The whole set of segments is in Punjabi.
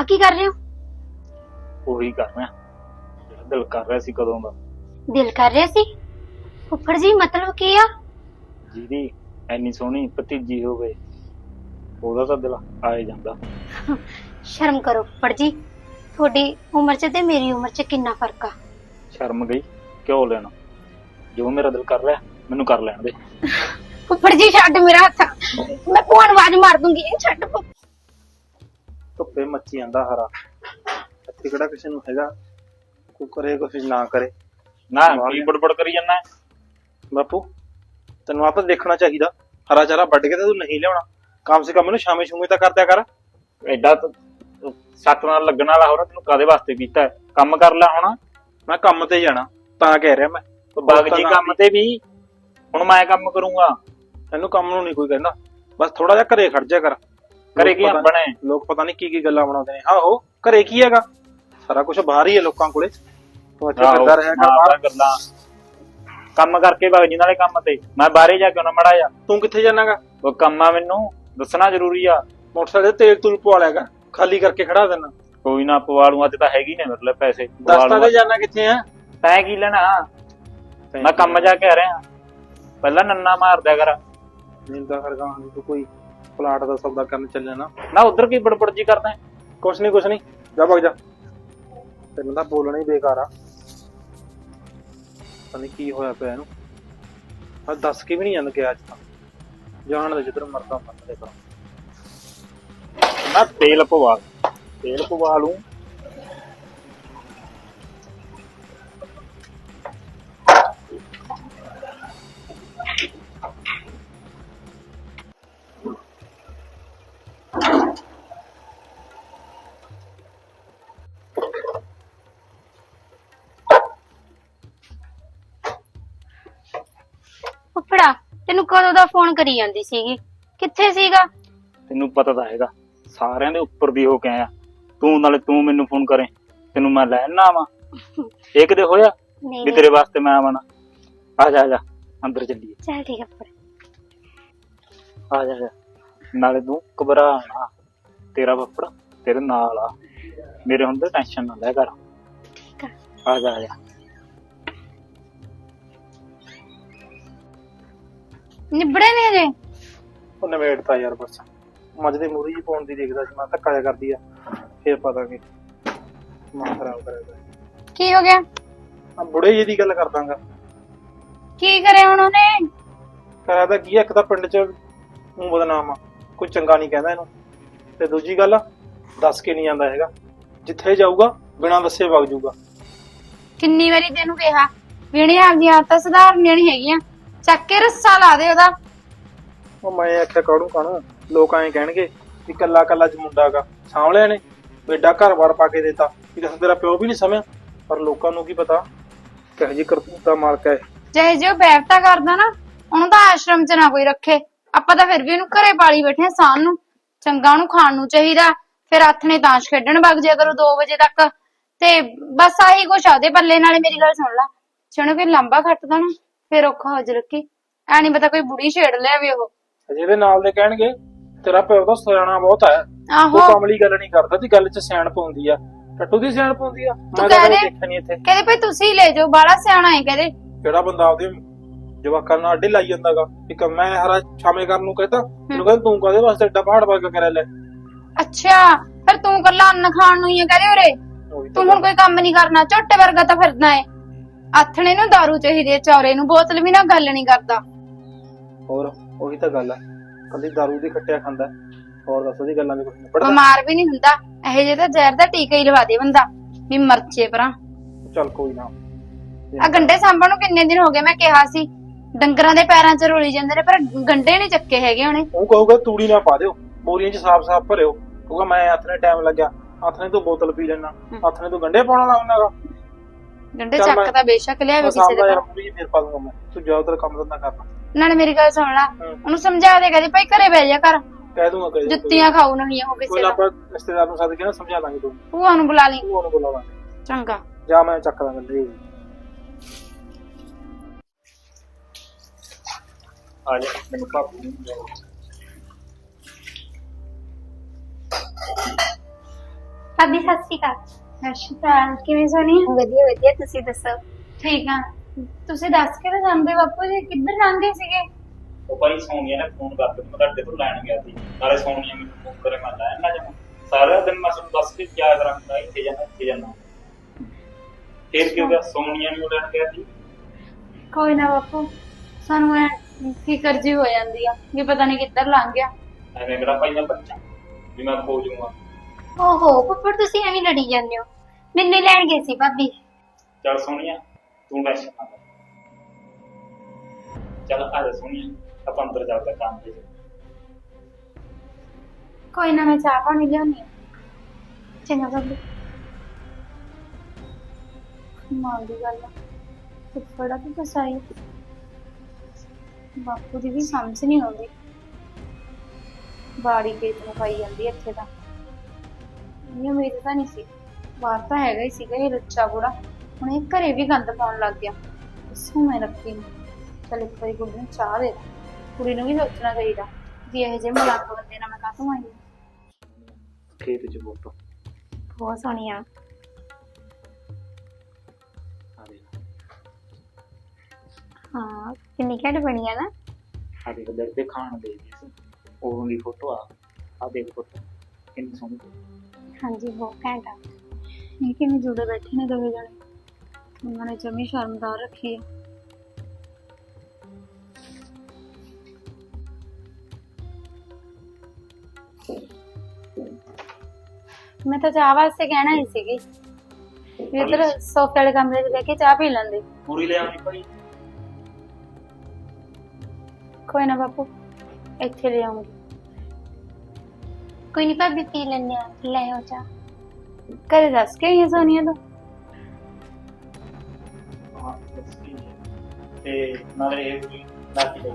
ਆਹ ਕੀ ਕਰ ਰਹੇ ਹੋ? ਉਹੀ ਕਰ ਰਿਹਾ। ਜਿਹੜਾ ਦਿਲ ਕਰ ਰਿਹਾ ਸੀ ਕਦੋਂ ਦਾ। ਦਿਲ ਕਰ ਰਿਹਾ ਸੀ? ਫੁੱਫੜ ਜੀ ਮਤਲਬ ਕੀ ਆ? ਜਿਹਦੀ ਐਨੀ ਸੋਹਣੀ ਭਤੀਜੀ ਹੋਵੇ ਉਹਦਾ ਤਾਂ ਦਿਲ ਆਏ ਜਾਂਦਾ। ਸ਼ਰਮ ਕਰੋ ਫੁੱਫੜ ਜੀ ਤੁਹਾਡੀ ਉਮਰ 'ਚ ਤੇ ਮੇਰੀ ਉਮਰ 'ਚ ਕਿੰਨਾ ਫ਼ਰਕ ਆ? ਸ਼ਰਮ ਗਈ ਕਿਉਂ ਲੈਣਾ? ਜੋ ਮੇਰਾ ਦਿਲ ਕਰ ਰਿਹਾ ਮੈਨੂੰ ਕਰ ਲੈਣ ਦੇ। ਫੁੱਫੜ ਜੀ ਛੱਡ ਮੇਰਾ ਹੱਥ। ਮੈਂ ਭੂਆ ਨੂੰ ਆਵਾਜ਼ ਮਾਰ ਦੂੰਗੀ ਇਹ ਛੱਡ ਫੁੱਫੜ। ਧੁੱਪੇ ਮੱਚੀ ਜਾਂਦਾ ਹਰਾ। ਇੱਥੇ ਕਿਹੜਾ ਕਿਸੇ ਨੂੰ ਹੈਗਾ? ਕੋਈ ਕਰੇ ਕੁਛ ਨਾ ਕਰੇ। ਨਾ ਕੀ ਬੜਬੜ ਕਰੀ ਜਾਂਦਾ? ਬਾਪੂ ਤੈਨੂੰ ਆਪ ਦੇਖਣਾ ਚਾਹੀਦਾ। ਹਰਾ ਚਾਰਾ ਵੱਢ ਕੇ ਤੇ ਤੂੰ ਨਹੀਂ ਲਿਆਉਣਾ। ਕਮ ਸੇ ਕਮ ਇਹਨੂੰ ਸ਼ਾਮੇ ਸ਼ੂਮੇ ਤਾਂ ਕਰਦਿਆ ਕਰ। ਐਡਾ ਤਾਂ ਸੱਟ ਨਾਲ ਲੱਗਣ ਵਾਲਾ ਹੋਰ ਤੈਨੂੰ ਕਾਦੇ ਵਾਸਤੇ ਕੀਤਾ? ਕੰਮ ਕਰ ਲੈ ਹੁਣ। ਮੈਂ ਕੰਮ ਤੇ ਜਾਣਾ ਤਾਂ ਕਹਿ ਰਿਹਾ ਮੈਂ। ਬਾਗ ਜੀ ਕੰਮ ਤੇ ਵੀ। ਹੁਣ ਮੈਂ ਕੰਮ ਕਰੂੰਗਾ। ਤੈਨੂੰ ਕੰਮ ਨੂੰ ਨਹੀਂ ਕੋਈ ਕਹਿੰਦਾ। ਬਸ ਥੋੜਾ ਜਿਹਾ ਘਰੇ ਖੜ ਜਾ ਕਰ। ਕਰੇ ਕੀ ਪਤਾ- ਬਣੇ ਲੋਕ ਪਤਾ ਨਹੀਂ ਕੀ ਕੀ ਗੱਲਾਂ ਬਣਾਉਂਦੇ ਨੇ। ਆਹੋ ਘਰੇ ਕੀ ਹੈਗਾ? ਸਾਰਾ ਕੁਝ ਬਾਹਰ ਹੀ ਹੈ ਲੋਕਾਂ ਕੋਲੇ। ਤੂੰ ਆਹੋ, ਫਿਰਦਾ ਰਿਹਾ ਕਰ ਬਾਹਰ। ਗੱਲਾਂ ਕੰਮ ਕਰਕੇ ਬਾਗ ਜੀ ਨਾਲੇ ਕੰਮ ਤੇ। ਮੈਂ ਬਾਹਰੇ ਜਾ ਕੇ ਉਹਨਾਂ ਮੜਾ ਜਾ ਤੂੰ ਕਿੱਥੇ ਜਾਣਾਗਾ? ਉਹ ਕੰਮ ਆ ਮੈਨੂੰ ਦੱਸਣਾ ਜ਼ਰੂਰੀ ਆ। ਮੋਟਰਸਾਈਕਲ ਤੇ ਤੇਲ ਤੂਲ ਪਵਾ ਲਿਆਗਾ। ਖਾਲੀ ਕਰਕੇ ਖੜਾ ਦੇਣਾ। ਕੋਈ ਨਾ ਪਵਾ ਲੂੰ ਅੱਜ ਤਾਂ ਹੈਗੀ ਨੇ ਮੇਰੇ ਲਈ ਪੈਸੇ। ਪਵਾ ਦਸਤਾ ਲੂੰਗਾ। ਤੇ ਜਾਣਾ ਕਿੱਥੇ ਆ? ਤੈਂ ਕੀ ਲੈਣਾ? ਮੈਂ ਕੰਮ ਜਾ ਕੇ ਆ ਰਿਹਾ। ਪਹਿਲਾਂ ਨੰਨਾ ਮਾਰਦਿਆ ਕਰ। ਨਿੰਦਾ ਕਰ ਗਾਂ ਤੂੰ ਕੋਈ ਪਲਾਟ ਦਾ ਸੌਦਾ ਕਰਨ ਚੱਲੇ ਨਾ। ਨਾ ਉਧਰ ਕੀ ਬੜਬੜ ਜੀ ਕਰਦਾ ਹੈ? ਕੁਛ ਨਹੀਂ ਕੁਛ ਨਹੀਂ ਜਾ ਭਗ ਜਾ। ਤੈਨੂੰ ਤਾਂ ਬੋਲਣਾ ਹੀ ਬੇਕਾਰ ਆ। ਪਤਾ ਨਹੀਂ ਕੀ ਹੋਇਆ ਪਿਆ ਇਹਨੂੰ। ਆ ਦੱਸ ਕੇ ਵੀ ਨਹੀਂ ਜਾਂਦਾ ਗਿਆ ਅੱਜ ਤਾਂ। ਜਾਣ ਦੇ ਜਿੱਧਰ ਮਰਦਾ ਮਰ ਦੇ ਕਰ ਨਾ ਤੇਲ ਪਵਾ ਤੇਲ ਪਵਾ ਲੂੰ। ਕਦੋਂ ਦਾ ਫੋਨ ਕਰੀ ਜਾਂਦੀ ਸੀਗੀ? ਕਿੱਥੇ ਸੀਗਾ? ਤੈਨੂੰ ਪਤਾ ਤਾਂ ਹੈਗਾ ਸਾਰਿਆਂ ਦੇ ਉੱਪਰ ਦੀ ਹੋ ਕੇ ਆਇਆ ਤੂੰ ਨਾਲੇ ਤੂੰ ਮੈਨੂੰ ਫੋਨ ਕਰੇ ਤੈਨੂੰ ਮੈਂ ਲੈਣ ਨਾ ਆਵਾਂ। ਇਹ ਕਿਤੇ ਹੋਇਆ? ਨਹੀਂ ਵੀ ਤੇਰੇ ਵਾਸਤੇ ਮੈਂ ਆਵਾਂ ਨਾ। ਆ ਜਾ ਆ ਜਾ ਅੰਦਰ ਚੱਲੀਏ। ਚੱਲ ਠੀਕ ਆ ਜਾ ਆ ਜਾ। ਨਾਲੇ ਤੂੰ ਘਬਰਾ ਨਾ। ਤੇਰਾ ਬੱਪੜ ਤੇਰੇ ਨਾਲ ਆ। ਮੇਰੇ ਹੁੰਦੇ ਟੈਨਸ਼ਨ ਨਾ ਲੈ ਕਰ। ਠੀਕ ਆ। ਆ ਜਾ ਆ ਜਾ। ਨਿਬੜੇ ਨੇ ਹਜੇ? ਉਹ ਨਵੇੜਤਾ ਯਾਰ ਬਸ। ਮੱਝ ਦੇ ਮੂਰੀ ਜੀ ਪਾਉਣ ਦੀ ਦੇਖਦਾ ਸੀ ਮੈਂ ਧੱਕਾ ਜਿਹਾ ਕਰਦੀ ਆ ਫੇਰ ਪਤਾ ਕਿ ਮਾਂ ਖਰਾਬ ਕਰੇਗਾ ਕੀ ਹੋ ਗਿਆ? ਆ ਬੁੜੇ ਜੀ ਦੀ ਗੱਲ ਕਰਦਾਂਗਾ ਕੀ ਕਰਿਆ ਹੁਣ ਉਹਨੇ? ਕਰਾ ਤਾਂ ਕੀ ਆ, ਇੱਕ ਤਾਂ ਪਿੰਡ 'ਚ ਉਹ ਬਦਨਾਮ ਆ ਕੋਈ ਚੰਗਾ ਨਹੀਂ ਕਹਿੰਦਾ ਇਹਨੂੰ। ਤੇ ਦੂਜੀ ਗੱਲ ਦੱਸ ਕੇ ਨਹੀਂ ਜਾਂਦਾ ਹੈਗਾ। ਜਿੱਥੇ ਜਾਊਗਾ ਬਿਨਾਂ ਦੱਸੇ ਵਗ ਜਾਊਗਾ। ਕਿੰਨੀ ਵਾਰੀ ਤੈਨੂੰ ਕਿਹਾ? ਵੀਣੇ ਆਪਦੀਆਂ ਆਦਤਾਂ ਸੁਧਾਰਨੀਆਂ ਨਹੀਂ ਹੈਗੀਆਂ। ਚੱਕ ਕੇ ਰੱਸਾ ਲਾ ਦੇ ਉਹਦਾ। ਉਹ ਮੈਂ ਆਖਿਆ ਕਾਹਨੂੰ ਕਾਹਨੂੰ ਲੋਕ ਐਂ ਕਹਿਣਗੇ ਵੀ ਕੱਲਾ ਕੱਲਾ ਚ ਮੁੰਡਾਗਾ ਸਾਂਭਲਿਆ ਨੇ ਬੇਡਾ ਘਰ-ਬਾਰ ਪਾ ਕੇ ਦਿੱਤਾ। ਵੀ ਦੱਸ ਤੇਰਾ ਪਿਓ ਵੀ ਨਹੀਂ ਸਮਿਆ? ਪਰ ਲੋਕਾਂ ਨੂੰ ਕੀ ਪਤਾ? ਕਿਹੋ ਜੀ ਕਰਤੂਤ ਦਾ ਮਾਲਕ ਹੈ ਚਾਹੇ ਜੇ ਉਹ ਬੈਠਤਾ ਕਰਦਾ ਨਾ ਉਹਨੂੰ ਤਾਂ ਆਸ਼ਰਮ 'ਚ ਨਾ ਕੋਈ ਰੱਖੇ। ਆਪਾਂ ਤਾਂ ਫਿਰ ਵੀ ਉਹਨੂੰ ਘਰੇ ਪਾਲੀ ਬੈਠੇ ਆ ਸਾਨ ਨੂੰ। ਚੰਗਾ ਉਹਨੂੰ ਖਾਣ ਨੂੰ ਚਾਹੀਦਾ। ਫਿਰ ਆਥਣੇ ਤਾਸ਼ ਖੇਡਣ ਵਗ ਜਾਇਆ ਕਰੋ 2 ਵਜੇ ਤੱਕ। ਤੇ ਬਸ ਆਹੀ ਕੁਛ ਆ ਉਹਦੇ ਪੱਲੇ ਨਾਲੇ ਮੇਰੀ ਗੱਲ ਸੁਣ ਲਾ। ਚਣੋ ਕੋਈ ਲੰਬਾ ਖੱਟਦਾ ਨਾ ਫਿਰ ਔਖਾ ਹੋ ਜਰਕੀ ਐ ਨਹੀਂ ਪਤਾ ਕੋਈ ਬੁੜੀ ਛੇੜ ਲਿਆ ਵੀ ਉਹ। ਜਿਹਦੇ ਨਾਲ ਦੇ ਕਹਿਣਗੇ ਤੇਰਾ ਪਿਓ ਤਾਂ ਸਿਆਣਾ ਬਹੁਤ ਹੈ ਆਹੋ। ਉਹ ਕਮਲੀ ਗੱਲ ਨਹੀਂ ਕਰਦਾ ਤੇ ਗੱਲ 'ਚ ਸਿਆਣਪ ਹੁੰਦੀ ਆ। ਟੱਟੂ ਦੀ ਸਿਆਣਪ ਹੁੰਦੀ ਆ। ਮੈਂ ਤਾਂ ਕਹਿ ਕਦੇ ਦੇ। ਦੇਖਿਆ ਨਹੀਂ ਇੱਥੇ। ਕਹਿੰਦੇ ਭਾਈ ਤੁਸੀਂ ਲੈ ਜਾਓ ਬਾਲਾ ਸਿਆਣਾ ਹੈ ਕਹਿੰਦੇ। ਕਿਹੜਾ ਬੰਦਾ ਆਪਦੇ ਜਵਾਕਾਂ ਨਾਲ ਅੱਡੇ ਲਾਈ ਜਾਂਦਾਗਾ? ਇੱਕ ਮੈਂ ਹਰਾ ਛਾਵੇਂ ਕਰਨ ਨੂੰ ਕਹਿੰਦਾ ਮੈਨੂੰ ਕਹਿੰਦਾ ਤੂੰ ਕਾਹਦੇ ਵਾਸਤੇ ਐਡਾ ਪਹਾੜ ਵਰਗਾ ਕਰਿਆ ਲੈ? ਅੱਛਾ ਫਿਰ ਤੂੰ ਕੱਲਾ ਅੰਨ ਖਾਣ ਨੂੰ ਹੀ ਆ ਕਹਿੰਦੇ ਉਰੇ। ਉਹੀ ਤਾਂ ਤੂੰ ਹੁਣ ਕੋਈ ਕੰਮ ਨਹੀਂ ਕਰਨਾ ਝੋਟੇ ਵਰਗਾ ਤਾਂ ਫਿਰਦਾ ਏ। ਆਥਣੇ ਨੂੰ दारू ਚਾਹੀਦੀ ਹੈ ਚੌਰੇ ਨੂੰ। ਬੋਤਲ ਵੀ ਨਾ ਗੱਲ ਨਹੀਂ ਕਰਦਾ। ਹੋਰ ਉਹੀ ਤਾਂ ਗੱਲ ਆ। ਕੱਲੀ ਦਾਰੂ ਦੀ ਖੱਟਿਆ ਖਾਂਦਾ ਹੋਰ ਦੱਸ ਉਹਦੀ ਗੱਲਾਂ ਦੇ ਕੁਝ ਨਹੀਂ। ਪੜਦਾ ਬਿਮਾਰ ਵੀ ਨਹੀਂ ਹੁੰਦਾ। ਇਹੋ ਜਿਹੇ ਤਾਂ ਜ਼ਹਿਰ ਦਾ ਟੀਕਾ ਹੀ ਲਵਾ ਦੇ ਬੰਦਾ। ਵੀ ਮਰਚੇ ਪਰਾਂ ਚੱਲ ਕੋਈ ਨਾ। ਆ ਗੰਡੇ ਸਾਂਭਣ ਨੂੰ ਕਿੰਨੇ ਦਿਨ ਹੋ ਗਏ ਮੈਂ ਕਿਹਾ ਸੀ। ਡੰਗਰਾਂ ਦੇ ਪੈਰਾਂ 'ਚ ਰੋਲੀ ਜਾਂਦੇ ਨੇ ਪਰ ਗੰਡੇ ਨਹੀਂ ਚੱਕੇ ਹੈਗੇ ਉਹਨੇ। ਉਹ ਕਹੂਗਾ ਤੂੜੀ ਨਾ ਪਾ ਦਿਓ। ਬੋਰੀਆਂ 'ਚ ਸਾਫ਼-ਸਾਫ਼ ਭਰਿਓ। ਕਹੂਗਾ ਮੈਂ ਨੇ ਟਾਈਮ ਲੱਗਿਆ। ਨੇ ਤੂੰ ਬੋਤਲ ਪੀ ਲੈਣਾ ਨੇ ਤੂੰ ਗੰਡੇ ਪਾਉਣਾ ਲਾਉਂਦਾਗਾ ਗੰਡੇ ਚੱਲ ਚੱਕ ਮੈਂ- ਤਾਂ ਬੇਸ਼ੱਕ ਲਿਆਵੇ ਕਿਸੇ ਸਾਹਮਣੇ ਦੇ ਯਾਰ ਘਰ। ਪੂਰੀ ਫੇਰ ਪਾ ਦੂੰਗਾ ਮੈਂ ਤੂੰ ਜਾ ਉਧਰ ਕੰਮ ਧੰਦਾ ਕਰਨਾ। ਨਾਲੇ ਮੇਰੀ ਗੱਲ ਸੁਣ ਲੈ ਹੂੰ। ਉਹਨੂੰ ਸਮਝਾ ਦੇ ਕਹਦੇ ਭਾਈ ਘਰੇ ਬਹਿ ਜਾ ਕਰ ਕਹਿ ਦੂੰਗਾ ਕਹਿ ਜੁੱਤੀਆਂ ਖਾਊ ਨਹੀਂ ਉਹ ਕੋਈ ਕਿਸੇ ਨਾ ਦਾ ਆਪਾਂ ਰਿਸ਼ਤੇਦਾਰ ਨੂੰ ਸੱਦ ਕੇ ਨਾ ਸਮਝਾ ਦਾਂਗੇ ਤੂੰ। ਭੂਆ ਨੂੰ ਬੁਲਾ ਲਈ। ਤੂੰ ਉਹਨੂੰ ਬੁਲਾ ਲਾਂਗੇ ਚੰਗਾ। ਜਾ ਮੈਂ ਚੱਕ ਦਾਂਗਾ ਗੰਡੇ। ਆ ਜਾ ਮੈਨੂੰ ਭਾਬੀ ਨੂੰ ਭਾਬੀ ਸਤਿ ਸ਼੍ਰੀ ਅਕਾਲ। ਸਤਿ ਸ਼੍ਰੀ ਅਕਾਲ ਕਿਵੇਂ ਸੋਨੀ ਵਧੀਆ ਵਧੀਆ ਤੁਸੀਂ ਦੱਸੋ? ਠੀਕ ਆ। ਤੁਸੀਂ ਦੱਸ ਕੇ ਤਾਂ ਜਾਂਦੇ ਬਾਪੂ ਜੀ ਕਿੱਧਰ ਲੰਘੇ ਸੀਗੇ? ਉਹ ਭਾਈ ਸੋਨੀਆ ਨੇ ਫੋਨ ਕਰ ਦਿੱਤਾ ਮੈਂ ਤੁਹਾਡੇ ਤੋਂ ਲੈਣ ਗਿਆ ਸੀ। ਨਾਲੇ ਸੋਨੀਆ ਮੈਨੂੰ ਫੋਨ ਕਰੇ ਮੈਂ ਲੈ ਨਾ ਜਾਵਾਂ ਸਾਰਾ ਦਿਨ ਮੈਂ ਤੁਹਾਨੂੰ ਦੱਸ ਕੇ ਕਿਆ ਕਰਾਂਗਾ ਇੱਥੇ ਜਾਣਾ ਇੱਥੇ ਜਾਣਾ। ਫਿਰ ਕੀ ਹੋ ਗਿਆ? ਸੋਨੀਆ ਨੂੰ ਲੈਣ ਗਿਆ ਸੀ ਕੋਈ ਨਾ ਬਾਪੂ ਸਾਨੂੰ ਐ ਫਿਕਰ ਜੀ ਹੋ ਜਾਂਦੀ ਆ ਵੀ ਪਤਾ ਨਹੀਂ ਕਿੱਧਰ ਲੰਘ ਗਿਆ। ਐਵੇਂ ਕਿਹੜਾ ਭਾਈ ਮੈਂ ਬੱਚਾ ਵੀ ਮੈਂ ਖੋ ਜਾਊਂਗਾ। ਓਹੋ ਫੁੱਫੜ ਤੁਸੀਂ ਐਵੇਂ ਲੜੀ ਜਾਂਦੇ ਹੋ। ਮੈਨੂੰ ਹੀ ਲੈਣ ਗਏ ਸੀ ਭਾਬੀ। ਚੱਲ ਸੋਨੀਆ ਤੂੰ ਟੈਨਸ਼ਨ ਨਾ ਲੈ ਚੱਲ ਆ ਜਾ ਸੋਨੀਆ ਆਪਾਂ ਅੰਦਰ ਚੱਲਦੇ ਕੰਮ ਤੇ ਕੋਈ ਨਾ ਮੈਂ ਚਾਹ ਪਾਣੀ ਲਿਆਉਣੀ ਚੰਗਾ ਭਾਬੀ। ਮਾਂ ਦੀ ਗੱਲ ਆ। ਫੁੱਫੜਾ ਤਾਂ ਫਸਾਈ ਬਾਪੂ ਦੀ ਵੀ ਸਮਝ ਨਹੀਂ ਆਉਂਦੀ। ਬਾੜੀ ਕੇ ਇਤਨਾ ਪਾਈ ਜਾਂਦੀ ਆ ਇੱਥੇ ਤਾਂ। ਇਹ ਉਮੀਦ ਤਾਂ ਨਹੀਂ ਸੀ। ਬਾਹਰ ਤਾਂ ਹੈਗਾ ਹੀ ਸੀਗਾ ਇਹ ਲੱਚਾ ਬੁੜਾ। ਹੁਣ ਇਹ ਘਰੇ ਵੀ ਗੰਦ ਪਾਉਣ ਲੱਗ ਗਿਆ। ਦੱਸੂ ਮੈਂ ਰੱਖੀ ਚਲ ਇੱਕ ਵਾਰੀ ਕੁੜੀ ਨੂੰ ਚਾਹ ਦੇ। ਕੁੜੀ ਨੂੰ ਵੀ ਸੋਚਣਾ ਚਾਹੀਦਾ। ਵੀ ਇਹ ਜੇ ਮਲੰਗ ਬੰਦੇ ਨਾਲ ਮੈਂ ਕਾਹਤੋਂ ਆਈ। ਖੇਤ ਚ ਫੋਟੋ ਬਹੁਤ ਸੋਹਣੀਆਂ ਆ। ਹਾਂ ਕਿੰਨੀ ਘੱਟ ਬਣੀ ਆ ਨਾ। ਆ ਦੇਖ ਦਰ ਤੇ ਖਾਣ ਦੇ ਸੀ ਉਹ ਦੀ ਫੋਟੋ ਆ। ਆ ਦੇਖ ਫੋਟੋ ਕਿੰਨੀ ਸੋਹਣੀ। ਹਾਂਜੀ ਬਹੁਤ ਘੈਂਟ ਆ। ਇਹ ਕਿਵੇਂ ਜੁੜੇ ਬੈਠੇ ਨੇ ਦੋਵੇਂ ਜਣੇ? ਉਹਨਾਂ ਨੇ ਜਮੀ ਸ਼ਰਮਦਾਰ ਰੱਖੀ ਹੈ ਮੈਂ ਤਾਂ ਚਾਹ ਵਾਸਤੇ ਕਹਿਣਾ ਹੀ ਸੀਗੀ। ਇੱਧਰ ਸੋਫੇ ਵਾਲੇ ਕਮਰੇ 'ਚ ਬਹਿ ਕੇ ਚਾਹ ਪੀ ਲੈਂਦੇ। ਪੂਰੀ ਲੈ ਆਉਣੀ ਭਾਈ। ਕੋਈ ਨਾ ਬਾਪੂ ਇੱਥੇ ਲੈ ਆਉਂਗੀ। ਕੋਈ ਨਹੀਂ ਭਾਬੀ ਪੀ ਲੈਣੇ ਆ ਲੈ ਆਓ ਚਾਹ। ਘਰੇ ਦੱਸ ਕੇ ਆਈ ਹੈ ਸੋਨੀਆ ਤੋਂ? ਹਾਂ ਦੱਸੀ ਤੇ ਨਾਲੇ ਇਹ ਵੀ ਲਾਤੀ ਦੇ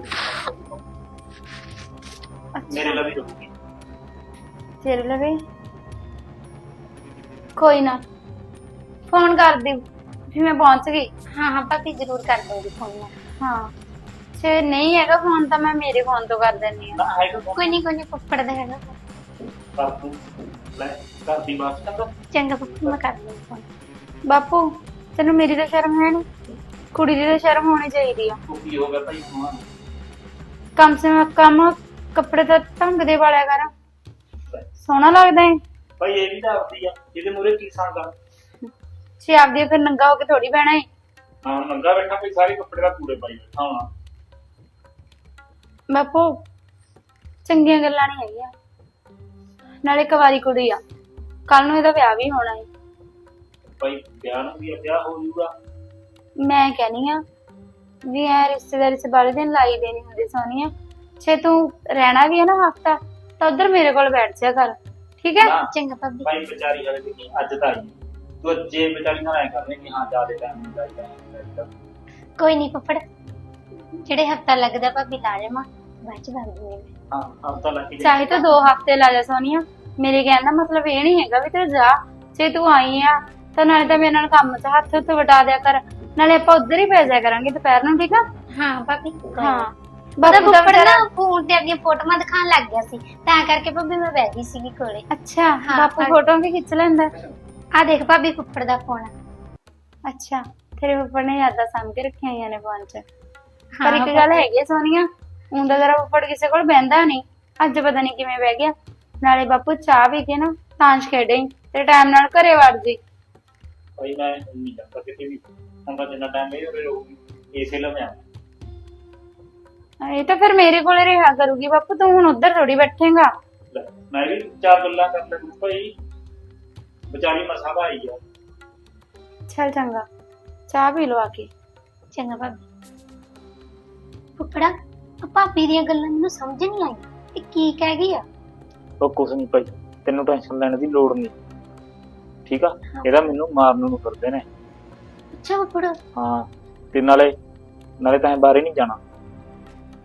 ਮੇਰੇ ਲਈ ਰੁਕੀ। ਤੇਰੇ ਲਵੇ? ਕੋਈ ਨਾ। ਫੋਨ ਕਰ ਦੇ ਵੀ ਮੈਂ ਪਹੁੰਚ ਗਈ। ਹਾਂ ਹਾਂ ਭਾਬੀ ਜ਼ਰੂਰ ਕਰ ਦੂੰਗੀ ਫੋਨ ਮੈਂ ਹਾਂ। ਜੇ ਨਹੀਂ ਹੈਗਾ ਫੋਨ ਤਾਂ ਮੈਂ ਮੇਰੇ ਫੋਨ ਤੋਂ ਕਰ ਦਿੰਦੀ ਆ। ਨਾ ਹੈਗਾ ਕੌਣ ਕੋਈ ਨਹੀਂ ਕੋਈ ਨਹੀਂ ਫੁੱਫੜ ਦਾ ਹੈਗਾ। ਕਰ ਤੂੰ ਲੈ ਕਰ ਦੀ ਬਾਤ ਕਰ ਚੰਗਾ ਫੁੱਫੜ ਮੈਂ ਕਰ ਦੂੰਗੀ ਫੋਨ ਬਾਪੂ ਤੈਨੂੰ ਮੇਰੀ ਤਾਂ ਸ਼ਰਮ ਹੈ ਨਹੀਂ ਕੁੜੀ ਦੀ ਤਾਂ ਸ਼ਰਮ ਹੋਣੀ ਚਾਹੀਦੀ ਆ ਉਹ ਕੀ ਹੋ ਗਿਆ ਭਾਈ ਹੁਣ ਕਮ ਸੇ ਕਮ ਕੱਪੜੇ ਤਾਂ ਢੰਗ ਦੇ ਵਾਲਿਆ ਕਰ ਸੋਹਣਾ ਲੱਗਦਾ ਹੈ ਭਾਈ ਇਹ ਵੀ ਤਾਂ ਆਪਦੀ ਆ ਇਹਦੇ ਮੂਰੇ ਕੀ ਸੰਗਾ ਜੇ ਆਪਦੀ ਫਿਰ ਨੰਗਾ ਹੋ ਕੇ ਥੋੜੀ ਬਹਿਣਾ ਹੈ ਹਾਂ ਨੰਗਾ ਬੈਠਾ ਕੋਈ ਸਾਰੇ ਕੱਪੜੇ ਦਾ ਪੂਰੇ ਪਾਈ ਬੈਠਾ ਹਾਂ ਬਾਪੂ ਚੰਗੀਆਂ ਗੱਲਾਂ ਨਹੀਂ ਹੈਗੀਆਂ ਨਾਲੇ ਕੁਵਾਰੀ ਕੁੜੀ ਆ। ਕੱਲ ਨੂੰ ਇਹਦਾ ਵਿਆਹ ਵੀ ਹੋਣਾ ਹੈ ਭਾਈ ਵਿਆਹ ਨੂੰ ਵੀ ਆ, ਵਿਆਹ ਹੋ ਜਾਊਗਾ ਮੈਂ ਕਹਿਨੀ ਆ ਵੀ ਐ ਰਿਸ਼ਤੇਦਾਰੀ ਚ ਬਾਰੇ ਦਿਨ ਲਾਈ ਦੇਣੀ ਹੁੰਦੀ ਸੋਨੀਆ। ਜੇ ਤੂੰ ਰਹਿਣਾ ਵੀ ਹੈ ਨਾ ਹਫਤਾ ਤਾਂ ਉਧਰ ਮੇਰੇ ਕੋਲ ਬੈਠ ਜਾ ਕਰ। ਠੀਕ ਹੈ? ਨਾ, ਚੰਗਾ ਭਾਬੀ। ਭਾਈ ਵਿਚਾਰੀ ਹਲੇ ਵੀ ਨਹੀਂ ਅੱਜ ਤਾਂ ਆਈ ਹੈ। ਤੂੰ ਜੇ ਵਿਚਾਰੀ ਨਾਲ ਐ ਕਰਨੇ ਕਿ ਹਾਂ ਜ਼ਿਆਦਾ ਟਾਈਮ ਨਹੀਂ ਚਾਹੀਦਾ ਕੋਈ ਨਹੀਂ ਫੁੱਫੜ ਜਿਹੜੇ ਹਫਤਾ ਲੱਗਦਾ ਭਾਬੀ ਲਾ ਜਾਵਾਂ। ਬਾਅਦ ਮੈਂ ਹਾਂ ਹਫਤਾ ਲੱਗ ਗਿਆ ਚਾਹੇ ਤਾਂ ਦੋ ਹਫ਼ਤੇ ਲਾ ਜਾ ਸੋਨੀਆ। ਮੇਰੇ ਕਹਿਣ ਦਾ ਮਤਲਬ ਇਹ ਨਹੀਂ ਹੈਗਾ ਵੀ ਤੂੰ ਜਾ। ਜੇ ਤੂੰ ਆਈ ਆ ਤਾਂ ਨਾਲੇ ਤਾਂ ਮੇਰੇ ਨਾਲ ਕੰਮ 'ਚ ਹੱਥ ਉੱਤੇ ਵਟਾ ਦਿਆ ਕਰ। ਨਾਲੇ ਆਪਾਂ ਉਧਰ ਹੀ ਪੈ ਜਾਇਆ ਕਰਾਂਗੇ ਦੁਪਹਿਰ ਨੂੰ ਠੀਕ ਆ? ਹਾਂ ਭਾਬੀ। ਹਾਂ। ਬੜਾ ਬਾਪੂ ਦਾ ਫੁੱਫੜ ਵਿਚਾਰਾ- ਨਾ ਫੋਨ ਤੇ ਅੱਗੇ ਫੋਟੋਆਂ ਦਿਖਾਉਣ ਲੱਗ ਗਿਆ ਸੀ। ਤਾਂ ਕਰਕੇ ਭਾਬੀ ਮੈਂ ਬੈਠੀ ਸੀਗੀ ਕੋਲੇ। ਅੱਛਾ ਹਾਂ, ਬਾਪੂ ਹਾਂ। ਫੋਟੋ ਵੀ ਖਿੱਚ ਲੈਂਦਾ? ਆ ਦੇਖ ਭਾਬੀ ਫੁੱਫੜ ਦਾ ਫੋਨ। ਅੱਛਾ ਤੇਰੇ ਫੁੱਫੜ ਨੇ ਯਾਦਾਂ ਸਾਂਭ ਕੇ ਰੱਖੀਆਂ ਹੋਈਆਂ ਨੇ ਫੋਨ 'ਚ। ਪਰ ਇੱਕ ਗੱਲ। ਹੈਗੀ ਆ ਸੋਨੀਆ ਉਂਦਾ ਜਰਾ ਫੁੱਫੜ ਕਿਸੇ ਕੋਲ ਬਹਿੰਦਾ ਨਹੀਂ। ਅੱਜ ਪਤਾ ਨਹੀਂ ਕਿਵੇਂ ਬਹਿ ਗਿਆ। ਨਾਲੇ ਬਾਪੂ ਚਾਹ ਪੀ ਕੇ ਨਾ ਤਾਂਸ਼ ਖੇਡੇਂ ਤੇ ਟਾਈਮ ਨਾਲ ਘਰੇ ਵੜ ਜੀ। ਭਾਈ ਮੈਂ ਨਹੀਂ ਜਾਂਦਾ ਕਿਤੇ ਵੀ। ਹੁਣ ਤਾਂ ਜਿੰਨਾ ਟਾਈਮ ਇਹ ਉਰੇ ਰਹੂਗੀ ਇਸੇ ਲਈ ਮੈਂ ਇਹ ਤਾਂ ਫਿਰ ਮੇਰੇ ਕੋਲੇ ਰਿਹਾ ਕਰੂਗੀ ਬਾਪੂ ਤੂੰ ਹੁਣ ਉੱਧਰ ਥੋੜੀ ਬੈਠੇਗਾ। ਲੈ, ਮੈਂ ਵੀ ਚਾਰ ਗੱਲਾਂ ਕਰ ਲੈਣ ਭਾਈ ਵਿਚਾਰੀ ਮਸਾ ਆਈ ਆ। ਚੱਲ ਚੰਗਾ ਚਾਹ ਪੀ ਆ ਕੇ। ਚੰਗਾ ਭਾਬੀ। ਫੁੱਫੜਾ ਆ ਭਾਬੀ ਦੀਆਂ ਗੱਲਾਂ ਮੈਨੂੰ ਸਮਝ ਨਹੀਂ ਆਈ ਇਹ ਕੀ ਕਹਿ ਗਈ ਆ। ਉਹ ਕੁਛ ਨਹੀਂ ਭਾਈ ਤੈਨੂੰ ਟੈਨਸ਼ਨ ਲੈਣ ਦੀ ਲੋੜ ਨਹੀਂ। ਠੀਕ ਆ? ਇਹਦਾ ਮੈਨੂੰ ਮਾਰਨ ਨੂੰ ਫਿਰਦੇ ਨੇ। ਅੱਛਾ ਫੁੱਫੜ ਹਾਂ ਤੇ ਨਾਲੇ ਨਾਲੇ ਤਾਂ ਬਾਹਰ ਨਹੀਂ ਜਾਣਾ।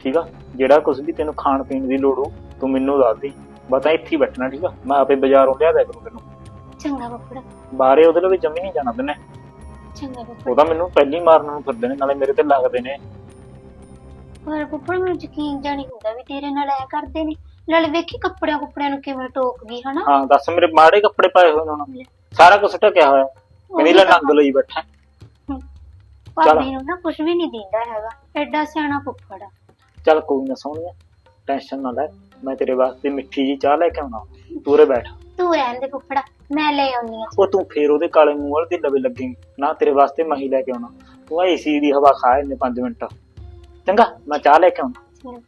ਠੀਕ ਆ? ਜਿਹੜਾ ਕੁਝ ਵੀ ਤੈਨੂੰ ਖਾਣ ਪੀਣ ਦੀ ਲੋੜ ਹੋ ਤੂੰ ਮੈਨੂੰ ਦੱਸ ਦੀ। ਬਸ ਤਾਂ ਇੱਥੇ ਹੀ ਬੈਠਣਾ ਠੀਕ ਆ? ਮੈਂ ਆਪੇ ਬਾਜ਼ਾਰੋਂ ਲਿਆ ਦਿਆ ਕਰੂੰ ਤੈਨੂੰ। ਚੰਗਾ ਫੁੱਫੜ ਬਾਹਰੇ ਉਹਦੇ ਲਈ ਜੰਮੀ ਨਹੀਂ ਜਾਣਾ ਤੈਨੇ। ਚੰਗਾ ਫੁੱਫੜ ਉਹਦਾ ਮੈਨੂੰ ਪਹਿਲੀ ਮਾਰਨ ਨੂੰ ਫਿਰਦੇ ਨੇ ਨਾਲੇ ਮੇਰੇ ਤੇ ਲੱਗਦੇ ਨੇ। ਪਰ ਫੁੱਫੜ ਮੈਨੂੰ ਯਕੀਨ ਜਾਣੀ ਹੁੰਦਾ ਵੀ ਤੇਰੇ ਨਾਲ ਐ ਕਰਦੇ ਨੇ। ਨਾਲੇ ਵੇਖੀ ਕੱਪੜਿਆਂ ਕੁੱਪੜਿਆਂ ਨੂੰ ਕਿਵੇਂ ਟੋਕ ਗਈ ਹਨਾ? ਹਾਂ ਦੱਸ ਮੇਰੇ ਮਾੜੇ ਕੱਪੜੇ ਪਾਏ ਹੋਏ ਨੇ ਉਹਨਾਂ। ਸਾਰਾ ਕੁਝ ਢਕਿਆ ਹੋਇਆ। ਕਹਿੰਦੀ ਲੈ ਨੰਗ ਲਈ ਬੈਠਾ। ਭਾਬੀ ਨੂੰ ਨਾ ਕੁਝ ਵੀ ਨਹੀਂ ਦਿੰਦਾ ਹੈਗਾ। ਐਡਾ ਸਿਆਣਾ ਫੁੱਫੜ ਆ। ਚੱਲ ਕੋਈ ਨਾ ਸੋਹਣੀਆ ਟੈਨਸ਼ਨ ਨਾ ਲੈ। ਮੈਂ ਤੇਰੇ ਵਾਸਤੇ ਮਿੱਠੀ ਜੀ ਚਾਹ ਲੈ ਕੇ ਆਉਣਾ। ਤੂਰੇ ਬੈਠ। ਤੂੰ ਰਹਿਣ ਦੇ ਫੁੱਫੜਾ ਮੈਂ ਲੈ ਆਉਣੀ ਆ ਉਹ ਤੂੰ ਫੇਰ ਉਹਦੇ ਕਾਲੇ ਮੂੰਹ ਵਾਲੇ ਦੇ ਲਵੇ ਲੱਗੇਂਗੀ। ਨਾ ਤੇਰੇ ਵਾਸਤੇ ਮੈਂ ਹੀ ਲੈ ਕੇ ਆਉਣਾ। ਤੂੰ ਏਸੀ ਦੀ ਹਵਾ ਖਾ ਇੰਨੇ 5 ਮਿੰਟ। ਚੰਗਾ ਮੈਂ ਚਾਹ ਲੈ ਕੇ ਆਉਣਾ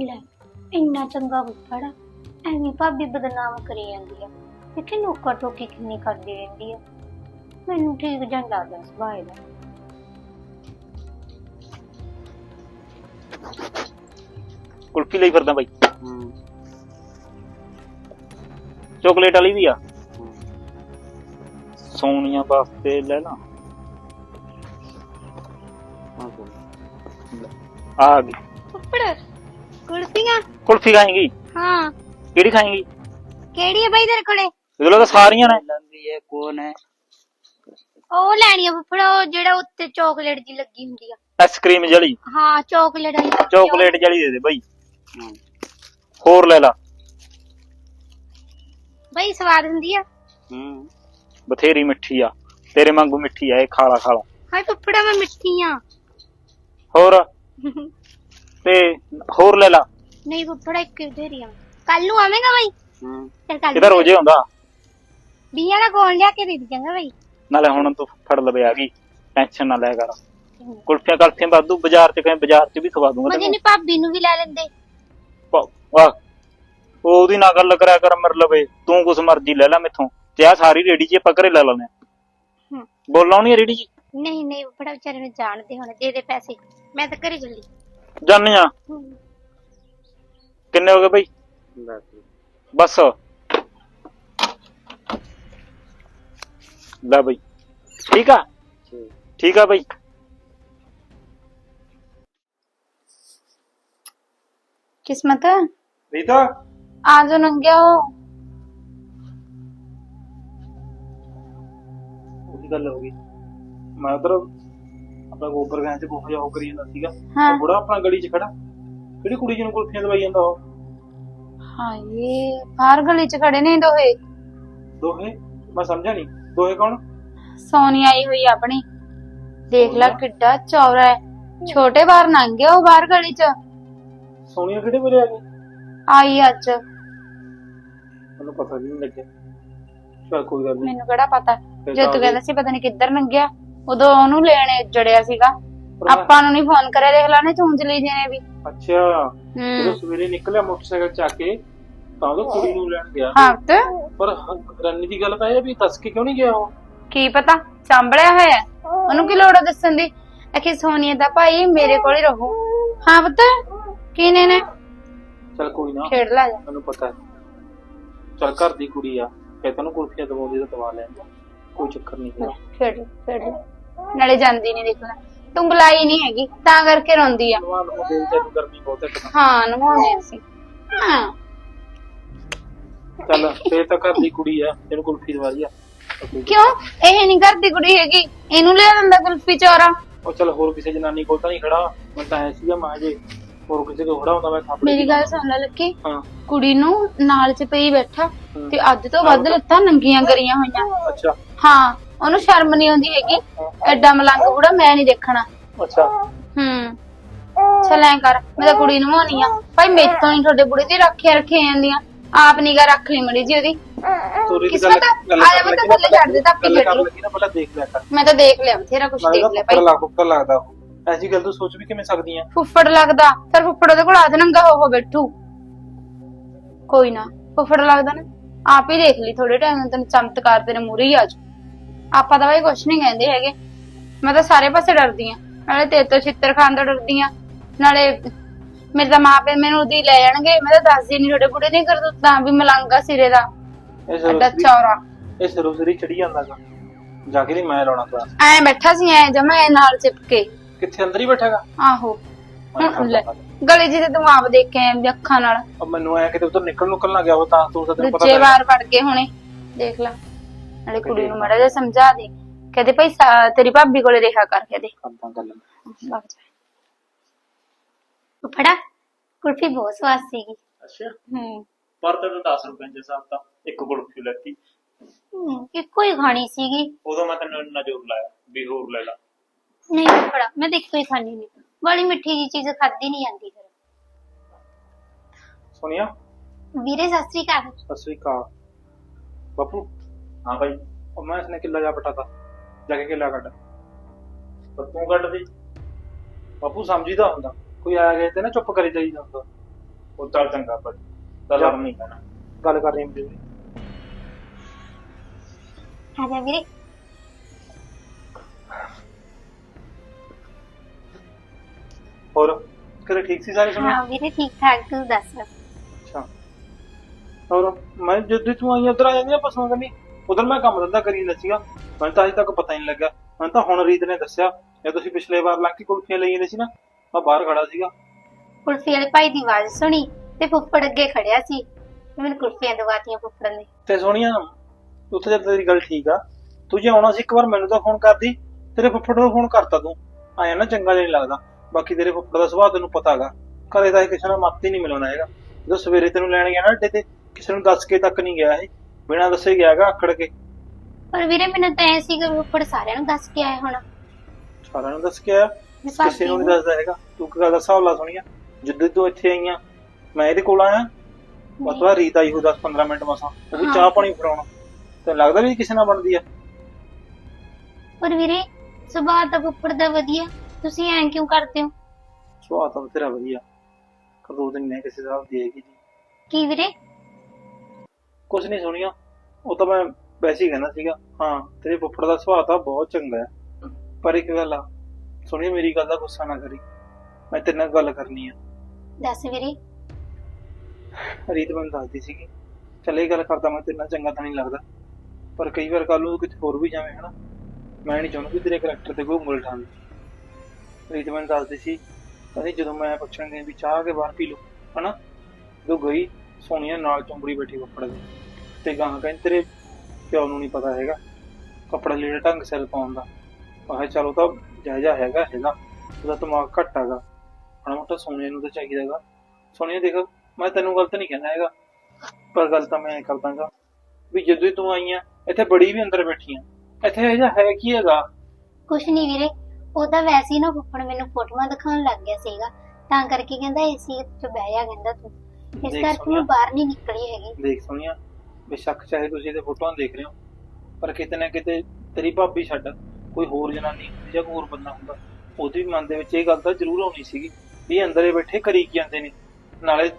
ਲੈ ਇੰਨਾ ਚੰਗਾ ਆ ਐਵੇਂ ਭਾਬੀ ਬਦਨਾਮ ਕਰੀ ਜਾਂਦੀ ਆ। ਦੇਖੇ ਨੋਕਾ ਟੋਕੀ ਕਿੰਨੀ ਕਰਦੀ ਰਹਿੰਦੀ ਆ। ਮੈਨੂੰ ਠੀਕ ਜਾਂ ਲੱਗਦਾ ਸੁਭਾਅ ਦਾ ਕੁਲਫੀ ਲਈ ਫਿਰਦਾ ਬਾਈ। ਚਾਕਲੇਟ ਵਾਲੀ ਵੀ ਆ। ਸੋਨੀਆ ਵਾਸਤੇ ਲੈ ਲਾ। ਆ ਗਈ ਫੁੱਫੜ ਕੁਲਫੀਆਂ? ਕੁਲਫੀ ਖਾਏਂਗੀ। ਹਾਂ। ਕਿਹੜੀ ਖਾਏਂਗੀ? ਕਿਹੜੀ ਹੈ ਬਾਈ ਤੇਰੇ ਕੋਲੇ? ਇਹਦੇ ਕੋਲ ਤਾਂ ਸਾਰੀਆਂ ਨੇ। ਲੰਦੀ ਹੈ ਕੌਣ ਹੈ? ਉਹ ਲੈਣੀ ਆ ਫੁੱਫੜ ਉਹ ਜਿਹੜਾ ਉੱਤੇ ਚਾਕਲੇਟ ਜੀ ਲੱਗੀ ਹੁੰਦੀ ਆ। ਆਈਸਕ੍ਰੀਮ ਜਲੀ। ਹਾਂ ਚਾਕਲੇਟ ਵਾਲੀ। ਚਾਕਲੇਟ ਜਲੀ ਦੇ ਦੇ ਬਾਈ। ਹੋਰ ਲੈ ਲਾ। ਬਾਈ ਸਵਾਦ ਹੁੰਦੀ ਆ। ਹੂੰ। ਬਥੇਰੀ ਮਿੱਠੀ ਆ। ਤੇਰੇ ਵਾਂਗੂ ਮਿੱਠੀ ਆ ਇਹ ਖਾਲਾ ਖਾਲਾ। ਹਾਏ ਫੁੱਫੜਾ ਮੈਂ ਮਿੱਠੀ ਆ। ਹੋਰ? ਤੇ ਹੋਰ ਲੈ ਲਾ। ਨਹੀਂ ਫੁੱਫੜਾ ਇੱਕ ਹੀ ਆ। ਕੱਲ ਨੂੰ ਆਵੇਂਗਾ ਬਾਈ? ਹੂੰ। ਫਿਰ ਕੱਲ ਇਹਦਾ ਰੋਜੇ ਹੁੰਦਾ ਬੀਆਂ ਦਾ ਕੋਲ ਲਿਆ ਕੇ ਦੇ ਦਿਆਂਗਾ ਬਾਈ। ਨਾਲੇ ਹੁਣ ਤੂੰ ਫੜ ਲਵੇ ਆ ਗਈ। ਟੈਨਸ਼ਨ ਨਾ ਲੈ ਕਰ। ਕੁਲਫੀਆਂ ਕਲਫੀਆਂ ਵਾਧੂ ਬਾਜ਼ਾਰ ਚ ਕਹੀਂ ਬਾਜ਼ਾਰ ਚ ਵੀ ਖਵਾ ਦੂੰਗਾ ਤੈਨੂੰ। ਨਹੀਂ ਭਾਬੀ ਨੂੰ ਵੀ ਲੈ ਲੈਂਦੇ। ਵਾਹ ਉਹ ਉਹਦੀ ਨਾਲ ਗੱਲ ਕਰਿਆ ਕਰ ਮਰ ਲਵੇ। ਤੂੰ ਕੁਛ ਮਰਜ਼ੀ ਲੈ ਲੈ ਮੈਥੋਂ। ਤੇ ਆ ਸਾਰੀ ਰੇੜੀ ਜੀ ਆਪਾਂ ਘਰੇ ਲੈ ਲੈਣੇ ਹੂੰ। ਬੋਲਾਂ ਨਹੀਂ ਰੇੜੀ ਜੀ? ਨਹੀਂ ਨਹੀਂ ਫੁੱਫੜਾ ਵਿਚਾਰੇ ਨੂੰ ਜਾਣਦੇ ਹੁਣ ਦੇ ਦੇ ਪੈਸੇ। ਮੈਂ ਤਾਂ ਘਰੇ ਚੱਲੀ। ਜਾਨੀ ਆ ਕਿੰਨੇ ਹੋ ਗਏ ਬਈ? ਬਸ। ਲੈ ਬਈ। ਠੀਕ ਆ? ਠੀਕ ਆ ਬਈ। ਕਿਸਮਤ? ਰੀਤਾ ਆ ਜੋ ਨੰਗਿਆ ਹੋ। ਉਹਦੀ ਗੱਲ ਹੋ ਗਈ। ਮੈਂ ਉਧਰ ਆਪਣਾ ਗੋਬਰ ਗਾਂ ਚ ਕੋਹ ਜਾ ਹੋ ਕਰੀ ਜਾਂਦਾ ਸੀਗਾ। ਹਾਂ। ਉਹ ਬੁੜਾ ਆਪਣਾ ਗਲੀ 'ਚ ਖੜਾ। ਕਿਹੜੀ ਕੁੜੀ ਜਿਹਨੂੰ ਕੁਲਫੀਆਂ ਦਵਾਈ ਜਾਂਦਾ ਉਹ। ਹਾਏ ਬਾਹਰ ਗਲੀ ਚ ਖੜੇ ਨੇ ਦੋਹੇ। ਦੋਹੇ? ਮੈਂ ਸਮਝਿਆ ਨਹੀਂ ਦੋਹੇ ਕੌਣ? ਸੋਨੀ ਆਈ ਹੋਈ ਆ ਆਪਣੀ। ਦੇਖ ਲੈ ਕਿੱਡਾ ਚੌਰਾ ਹੈ। ਛੋਟੇ ਬਾਹਰ ਨੰਗੇ ਉਹ ਬਾਹਰ ਗਲੀ ਚ। ਸੋਨੀਆ ਕਿਹੜੇ ਵੇਲੇ ਆ ਗਈ? ਆਈ ਅੱਜ। ਮੈਨੂੰ ਪਤਾ ਵੀ ਨਹੀਂ ਲੱਗਿਆ। ਚਲ ਕੋਈ ਗੱਲ ਨਹੀਂ ਮੈਨੂੰ ਕਿਹੜਾ ਪਤਾ। ਫਿਰ ਤਾਂ ਤੂੰ ਕਹਿੰਦਾ ਸੀ ਪਤਾ ਨਹੀਂ ਕਿੱਧਰ ਨੰਗਿਆ ਉਦੋਂ ਉਹਨੂੰ ਲੈਣੇ ਜੜਿਆ ਸੀਗਾ। ਆਪਾਂ ਨੂੰ ਨਹੀਂ ਫੋਨ ਕਰਿਆ ਦੇਖ ਲਾ ਨੇ ਲਈ ਜਿਹਨੇ ਵੀ। ਅੱਛਾ ਜਦੋਂ ਹੂੰ ਸਵੇਰੇ ਨਿਕਲਿਆ ਮੋਟਰਸਾਈਕਲ ਚੱਕ ਕੇ ਤਾਂ ਉਹ ਕੁੜੀ ਨੂੰ ਲੈਣ ਗਿਆ। ਹਾਂ ਤੇ ਪਰ ਹ- ਰੰਨੀ ਦੀ ਗੱਲ ਤਾਂ ਇਹ ਵੀ ਦੱਸ ਕੇ ਕਿਉਂ ਨਹੀਂ ਗਿਆ ਉਹ? ਕੀ ਪਤਾ? ਸਾਂਭਲਿਆ ਹੋਇਆ ਹੈ। ਉਹਨੂੰ ਕੀ ਲੋੜ ਆ ਦੱਸਣ ਦੀ? ਅਖੇ ਸੋਨੀਆ ਦਾ ਭਾਈ ਮੇਰੇ ਕੋਲ ਹੀ ਰਹੂ। ਹਾਂ ਪਤਾ ਕਿਨੇ ਨੇ? ਚਲ ਕੋਈ ਨਾ ਖੇਡ ਲਾ ਜਾ। ਮੈਨੂੰ ਪਤਾ ਹੈ। ਚਲ ਘਰ ਦੀ ਕੁੜੀ ਆ ਕਿ ਤੈਨੂੰ ਕੁਲਫੀਆਂ ਦਵਾਉਂਦੀ ਤਾਂ ਦਵਾ ਲੈਂਦਾ। ਕੋਈ ਚੱਕਰ ਨਹੀਂ ਹੈਗਾ ਖੇਡ ਖੇਡ। ਲਾ। ਨਾਲੇ ਜਾਂਦੀ ਨਹੀਂ ਦੇਖਣਾ। ਤੂੰ ਬੁਲਾਈ ਨਹੀਂ ਹੈਗੀ ਤਾਂ ਕਰਕੇ ਰੋਂਦੀ ਆ। ਨਵਾਂ ਨਵਾਂ ਦਿਨ ਤੈਨੂੰ ਗਰਮੀ ਬਹੁਤ ਹੈ ਪਤਾ ਹਾਂ ਨਵਾਉਣੇ ਸੀ ਹਾਂ। ਚੱਲ ਫੇਰ ਤਾਂ ਘਰ ਦੀ ਕੁੜੀ ਆ ਤੈਨੂੰ ਕੁਲਫੀ ਦਵਾ ਦੀ ਆ। ਕਿਉਂ? ਇਹ ਨਹੀਂ ਕਰਦੀ ਕੁੜੀ ਹੈਗੀ ਇਹਨੂੰ ਲਿਆ ਦਿੰਦਾ ਕੁਲਫੀ ਚੌਰਾ। ਉਹ ਚਲ ਹੋਰ ਕਿਸੇ ਜਨਾਨੀ ਕੋਲ ਤਾਂ ਨਹੀਂ ਖੜਾ। ਮੈਂ ਤਾਂ ਐ ਸੀਗਾ ਮੈਂ ਜੇ। ਹੋਰ ਕਿਸੇ ਕੋਲ ਖੜਾ ਹੁੰਦਾ ਮੈਂ ਥਾਪੜੀ ਮੇਰੀ ਗੱਲ ਸੁਣ ਲੈ ਲੱਕੀ। ਹਾਂ। ਕੁੜੀ ਨੂੰ ਨਾਲ ਚ ਪਈ ਬੈਠਾ। ਤੇ ਅੱਜ ਤੋਂ ਵੱਧ ਲੱਤਾਂ ਨੰਗੀਆਂ ਕਰੀਆਂ ਹੋਈਆਂ। ਅੱਛਾ। ਹਾਂ। ਉਹਨੂੰ ਸ਼ਰਮ ਨਹੀਂ ਆਉਂਦੀ ਹੈਗੀ। ਐਡਾ ਮਲੰਗ ਬੁੜਾ ਮੈਂ ਨਹੀਂ ਦੇਖਣਾ। ਅੱਛਾ। ਹੂੰ। ਚੱਲ ਐਂ ਕਰ ਮੈਂ ਤਾਂ ਕੁੜੀ ਨੂੰ ਮਾਉਣੀ ਆ। ਭਾਈ ਮੇਰੇ ਤੋਂ ਨਹੀਂ ਤੁਹਾਡੇ ਬੁੜੇ ਦੀ ਰੱਖਿਆ ਰੱਖੇ ਜਾਂਦੀਆਂ। ਆਪ ਨਿਗਾ ਰੱਖ ਲਈ ਮੜੀ ਜੀ ਉਹਦੀ। ਤੋਰੀ ਦੀ ਕਿਸਮਤ ਮੈਂ ਤਾਂ ਥੱਲੇ ਛੱਡ ਦੇ, ਧੱਕੇ ਗੱਲ ਕਰ ਛੱਡ ਲਊ। ਲੱਗੀ ਨਾ ਪਹਿਲਾਂ ਦੇਖ ਲਿਆ ਕਰ। ਮੈਂ ਤਾਂ ਦੇਖ ਲਿਆ ਬਥੇਰਾ ਕੁਝ ਦੇਖ ਲਿਆ ਭਾਈ। ਲੱਗ ਉੱਪਰ ਲੱਗਦਾ ਉਹ। ਐਸੀ ਗੱਲ ਤੂੰ ਸੋਚ ਵੀ ਕਿਵੇਂ ਸਕਦੀ ਆ? ਫੁੱਫੜ ਲੱਗਦਾ ਫਿਰ ਫੁੱਫੜ ਉਹਦੇ ਕੋਲ ਆਜ ਨੰਗਾ ਹੋ ਹੋ ਬੈਠੂ। ਕੋਈ ਨਾ ਫੁੱਫੜ ਲੱਗਦਾ ਨਾ। ਆਪ ਹੀ ਦੇਖ ਲਈ ਥੋੜੇ ਟਾਈਮ ਤੈਨੂੰ ਚਮਤਕਾਰ ਤੇਰੇ ਮੂਹਰੇ ਹੀ ਆ ਜਾਊ। ਆਪਾਂ ਤਾਂ ਬਾਈ ਕੁਛ ਨਹੀਂ ਕਹਿੰਦੇ ਹੈਗੇ। ਮੈਂ ਤਾਂ ਸਾਰੇ ਪਾਸੇ ਡਰਦੀ ਆ। ਨਾਲੇ ਤੇਰੇ ਤੋਂ ਛਿੱਤਰ ਖਾਣ ਤੋਂ ਡਰਦੀ ਆ। ਨਾਲੇ ਮੇਰੇ ਤਾਂ ਮਾਪੇ ਮੈਨੂੰ ਉਹਦੀ ਲੈ ਜਾਣਗੇ। ਮੈਂ ਤਾਂ ਦੱਸਦੀ ਨਹੀਂ ਤੁਹਾਡੇ ਬੁੜੇ ਨਹੀਂ ਕਰ ਦਿੱਤਾ ਵੀ ਮਲੰਗਾ ਸਿਰੇ ਦਾ। ਇਹ ਅੱਡਾ ਸਰੋਸਰੀ ਚੌਰਾ। ਇਹ ਸਰੋਸਰੀ ਚੜੀ ਜਾਂਦਾ ਗਾ। ਜਾ ਕੇ ਨਹੀਂ ਮੈਂ ਲਾਉਣਾ ਕਲਾਸ ਐ ਬੈਠਾ ਸੀ ਐ ਜਮਾ ਐ ਨਾਲ ਚਿਪਕੇ। ਕਿੱਥੇ ਅੰਦਰ ਹੀ ਬੈਠਾਗਾ? ਆਹੋ। ਹੁਣ ਲੈ ਗਲੀ ਜੀ ਤੇ ਆਪ ਦੇਖ ਕੇ ਅੱਖਾਂ ਨਾਲ। ਮੈਨੂੰ ਐ ਕਿਤੇ ਉਧਰ ਨਿਕਲ ਨੁਕਲ ਨਾ ਗਿਆ ਉਹ ਤਾਂ ਤੂੰ ਤਾਂ ਤੈਨੂੰ ਪਤਾ ਦੂਜੇ ਵਾਰ ਵੜ ਕੇ ਹੁਣੇ। ਦੇਖ ਲੈ। ਨਾਲੇ ਕੁੜੀ ਨੂੰ ਮੜਾ ਜਿਹਾ ਸਮਝਾ ਦੇ। ਕਹਦੇ ਭਾਈ ਸਾ- ਤੇਰੀ ਭਾਬੀ ਕੋਲੇ ਰਿਹਾ ਕਰ ਕਹਦੇ। ਕਰਦਾ ਗੱਲ। ਜਾ। ਫੁੱਫੜਾ ਕੁਲਫੀ ਬਹੁਤ ਸਵਾਦ ਸੀਗੀ। ਅੱਛਾ। ਹੂੰ। ਪਰ ਤੇ 10 ਰੁਪਏ ਦੇ ਹਿਸਾਬ ਤਾਂ ਇੱਕ ਕੁਲਫੀ ਲੈਤੀ। ਹੂੰ, ਇੱਕੋ ਹੀ ਖਾਣੀ ਸੀਗੀ। ਉਦੋਂ ਮੈਂ ਤੈਨੂੰ ਇੰਨਾ ਜ਼ੋਰ ਲਾਇਆ ਵੀ ਹੋਰ ਲੈ ਲਾ। ਨਹੀਂ ਫੜਾ ਮੈਂ ਤਾਂ ਇੱਕੋ ਹੀ ਖਾਣੀ ਨਹੀਂ ਬੜੀ ਮਿੱਠੀ ਜੀ ਚੀਜ਼ ਖਾਦੀ ਨਹੀਂ ਜਾਂਦੀ ਫਿਰ। ਵੀਰੇ ਸਤਿ ਸ੍ਰੀ ਅਕਾਲ। ਸਤਿ ਸ੍ਰੀ ਅਕਾਲ। ਬਾਪੂ ਹਾਂ ਭਾਈ। ਉਹ ਮੈਂ ਇਸਨੇ ਕਿੱਲਾ ਜਾ ਪਟਾਤਾ। ਜਾ ਕੇ ਕਿੱਲਾ ਕੱਢ। ਪਰ ਤੂੰ ਕੱਢ ਦੇ ਬਾਪੂ ਸਮਝੀਦਾ ਹੁੰਦਾ। ਕੋਈ ਆ ਗਿਆ ਤੇ ਨਾ ਚੁੱਪ ਕਰੀ ਜਾਈਦਾ ਹੁੰਦਾ ਉਹ ਚੱਲ ਚੰਗਾ ਭਾਈ। ਤਾਂ ਲੜ ਨਹੀਂ ਕਹਿਣਾ ਗੱਲ ਕਰ ਰਹੀ ਮੇਰੇ ਨਾਲ। ਆ ਜਾ ਵੀਰੇ। ਹੋਰ ਘਰੇ ਠੀਕ ਸੀ ਸਾਰੇ ਸੁਣਿਆ ਹਾਂ ਵੀਰੇ ਠੀਕ ਠਾਕ ਤੂੰ ਦੱਸ। ਅੱਛਾ। ਹੋਰ ਮੈਂ ਜਦੋਂ ਤੂੰ ਆਈ ਉਧਰ ਆ ਜਾਂਦੀ ਆ ਪਸੰਦ ਕਰਨੀ ਉਧਰ ਮੈਂ ਕੰਮ ਧੰਦਾ ਕਰੀ ਜਾਂਦਾ ਸੀਗਾ। ਮੈਨੂੰ ਤਾਂ ਅਜੇ ਤੱਕ ਪਤਾ ਹੀ ਨਹੀਂ ਲੱਗਾ ਮੈਨੂੰ ਤਾਂ ਹੁਣ ਰੀਤ ਨੇ ਦੱਸਿਆ ਜੇ ਤੁਸੀਂ ਪਿਛਲੇ ਵਾਰ ਲੱਗ ਕੇ ਕੁਲਫੀਆਂ ਲਈ ਜਾਂਦੇ ਸੀ ਨਾ ਮੈਂ ਬਾਹਰ ਖੜਾ ਸੀਗਾ। ਕੁਲਫੀ ਵਾਲੇ ਭਾਈ ਦੀ ਆਵਾਜ਼ ਸੁਣੀ ਤੇ ਫੁੱਫੜ ਅੱਗੇ ਖੜਿਆ ਸੀ। ਤੇ ਮੈਨੂੰ ਕੁਲਫੀਆਂ ਦਵਾਤੀਆਂ ਫੁੱਫੜ ਨੇ ਤੇ ਸੋਹਣੀਆ ਉੱਥੇ ਜਦ ਤੇਰੀ ਗੱਲ ਠੀਕ ਆ ਤੂੰ ਜੇ ਆਉਣਾ ਸੀ ਇੱਕ ਵਾਰ ਮੈਨੂੰ ਤਾਂ ਫੋਨ ਕਰਦੀ ਤੇਰੇ ਫੁੱਫੜ ਨੂੰ ਫੋਨ ਕਰਤਾ ਤੂੰ। ਆਇਆ ਨਾ ਚੰਗਾ ਜਿਹਾ ਨਹੀਂ ਲੱਗਦਾ ਬਾਕੀ ਤੇਰੇ ਫੁੱਫੜ ਦਾ ਸੁਭਾਅ ਤੈਨੂੰ ਪਤਾ ਹੈਗਾ। ਘਰੇ ਤਾਂ ਇਹ ਕਿਸੇ ਨਾਲ ਮੱਤ ਹੀ ਨਹੀਂ ਮਿਲਾਉਂਦਾ ਹੈਗਾ। ਜਦੋਂ ਸਵੇਰੇ ਤੈਨੂੰ ਲੈਣ ਗਿਆ ਨਾ ਅੱਡੇ ਤੇ ਕਿਸੇ ਨੂੰ ਦੱਸ ਕੇ ਤੱਕ ਨਹੀਂ ਗਿਆ ਇਹ। ਬਿਨਾਂ ਦੱਸੇ ਗਿਆ ਹੈਗਾ ਆਕੜ ਕੇ? ਪਰ ਵੀਰੇ ਮੈਨੂੰ ਤਾਂ ਐ ਸੀ ਕਿ ਫੁੱਫੜ ਸਾਰਿਆਂ ਨੂੰ ਦੱਸ ਕੇ ਆਇਆ ਹੋਣਾ। ਸਾਰਿਆਂ ਨੂੰ ਦੱਸ ਕੇ ਆਇਆ? ਵੀ ਕਿਸੇ ਨੂੰ ਨਹੀਂ ਦੱਸਦਾ ਹੈਗਾ। ਤੂੰ ਕੀ ਗੱਲ ਦਾ ਹਿਸਾਬ ਲਾ ਸੁਣੀਆ ਜਿੱਦੇ ਤੂੰ ਇੱਥੇ ਆਈਆਂ ਮੈਂ ਇਹਦੇ ਕੋਲ ਆਇਆ। ਮਤਲਬ ਰੀਤ ਆਈ ਹੋ 10 15 ਮਿੰਟ ਮਸਾਂ। ਉਹ ਵੀ। ਚਾਹ ਪਾਣੀ ਫੜਾਉਣਾ। ਤੇ ਲੱਗਦਾ ਵੀ ਕਿਸੇ ਨਾਲ ਬਣਦੀ ਆ? ਪਰ ਵੀਰੇ ਸੁਭਾਅ ਤਾਂ ਫੁੱਫੜ ਦਾ ਵਧੀਆ। ਤੁਸੀਂ ਐਂ ਕਿਉਂ ਕਰਦੇ ਹੋ? ਸੁਭਾਅ ਤਾਂ ਤੇਰਾ ਵਧੀਆ। ਕਰ ਦੋ ਦਿਨ ਨੇ ਕਿਸੇ ਦਾ ਦੇਗੀ ਜੀ। ਕੀ ਵੀਰੇ? ਕੁਝ ਨਹੀਂ ਸੁਣੀਆ। ਉਹ ਤਾਂ ਮੈਂ ਵੈਸੇ ਹੀ ਕਹਿੰਦਾ ਸੀਗਾ ਹਾਂ ਤੇਰੇ ਫੁੱਫੜ ਦਾ ਸੁਭਾਅ ਤਾਂ ਬਹੁਤ ਚੰਗਾ ਹੈ। ਪਰ ਇੱਕ ਗੱਲ ਆ ਸੁਣੀ ਮੇਰੀ ਗੱਲ ਦਾ ਗੁੱਸਾ ਨਾ ਕਰੀ। ਮੈਂ ਤੇਰੇ ਨਾਲ ਗੱਲ ਕਰਨੀ ਆ। ਦੱਸ ਵੀਰੇ। ਰੀਤ ਮੈਨੂੰ ਦੱਸਦੀ ਸੀਗੀ ਚੱਲ ਇਹ ਗੱਲ ਕਰਦਾ ਮੈਂ ਤੇਰੇ ਨਾਲ ਚੰਗਾ ਤਾਂ ਨਹੀਂ ਲੱਗਦਾ। ਪਰ ਕਈ ਵਾਰ ਕੱਲ ਨੂੰ ਕਿਤੇ ਹੋਰ ਵੀ ਜਾਵੇਂ ਹਨਾ? ਮੈਂ ਨਹੀਂ ਚਾਹੁੰਦਾ ਕਿ ਤੇਰੇ ਕਰੈਕਟਰ ਤੇ ਕੋਈ ਉਂਗਲ ਠਾਵੇ ਰੀਤ ਮੈਨੂੰ ਦੱਸਦੀ ਸੀ ਕਹਿੰਦੀ ਜਦੋਂ ਮੈਂ ਪੁੱਛਣ ਗਈ ਵੀ ਚਾਹ ਕੇ ਬਾਹਰ ਪੀ ਲਓ ਹਨਾ? ਜਦੋਂ ਗਈ ਸੋਨੀਆ ਨਾਲ ਚੁੰਬੜੀ ਬੈਠੀ ਕੱਪੜੇ ਦੇ। ਤੇ ਗਾਂ ਕਹਿੰਦੀ ਤੇਰੇ ਪਿਓ ਨੂੰ ਨਹੀਂ ਪਤਾ ਹੈਗਾ। ਕੱਪੜਾ ਲੀੜਾ ਢੰਗ ਸਿਰ ਪਾਉਣ ਦਾ। ਕਿਹਾ ਚਲੋ ਤਾਂ ਜਾਇਜ਼ਾ ਹੈਗਾ ਹੈਗਾ। ਉਹਦਾ ਦਿਮਾਗ ਘੱਟ ਹੈਗਾ। ਹਣਾ ਮੋਟਾ ਸੋਨੀਆ ਨੂੰ ਤਾਂ ਚਾਹੀਦਾ ਹੈਗਾ। ਸੋਨੀਆ ਦੇਖ ਮੈਂ ਤੈਨੂੰ ਗਲਤ ਨਹੀਂ ਕਹਿੰਦਾ ਹੈਗਾ। ਪਰ ਗੱਲ ਤਾਂ ਮੈਂ ਕਰਦਾਗਾ ਵੀ ਜਦੋਂ ਤੂੰ ਆਈ ਆ ਇੱਥੇ ਬੜੀ ਵੀ ਅੰਦਰ ਬੈਠੀ ਆ। ਇੱਥੇ ਇਹ ਜਿਹਾ ਹੈ ਕੀ ਹੈਗਾ? ਕੁਛ ਨਹੀਂ ਵੀਰੇ ਉਹ ਤਾਂ ਵੈਸੇ ਹੀ ਨਾ ਫੁੱਫੜ ਮੈਨੂੰ ਫੋਟੋਆਂ ਦਿਖਾਉਣ ਲੱਗ ਗਿਆ ਸੀਗਾ। ਤਾਂ ਕਰਕੇ ਕਹਿੰਦਾ ਏਸੀ ਚ ਬਹਿ ਜਾ ਕਹਿੰਦਾ ਤੂੰ। ਇਸ ਦੇਖ ਕਰਕੇ ਸੋਨੀਆ। ਮੈਂ ਬਾਹਰ ਨਹੀਂ ਨਿਕਲੀ ਹੈਗੀ। ਦੇਖ ਸੋਨੀਆ ਬੇਸ਼ੱਕ ਚਾਹੇ ਤੁਸੀਂ ਇਹਦੇ ਫੋਟੋਆਂ ਦੇਖ ਰਹੇ ਹੋ, ਪਰ ਕਿਤੇ ਨਾ ਕਿਤੇ ਤੇਰੀ ਭਾਬੀ ਛੱਡ, ਕੋਈ ਹੋਰ ਜਨਾਨੀ ਹੁੰਦੀ ਜਾਂ ਕੋਈ ਹੋਰ ਬੰਦਾ ਹੁੰਦਾ, ਉਹਦੀ ਵੀ ਮਨ ਦੇ ਵਿੱਚ ਇਹ ਗੱਲ ਤਾਂ ਜ਼ਰੂਰ ਆਉਣੀ ਸੀਗੀ ਵੀ ਇਹ ਅੰਦਰੇ ਬੈਠੇ ਕਰੀ ਕੀ ਜਾਂਦੇ ਨੇ। ਨਾਲੇ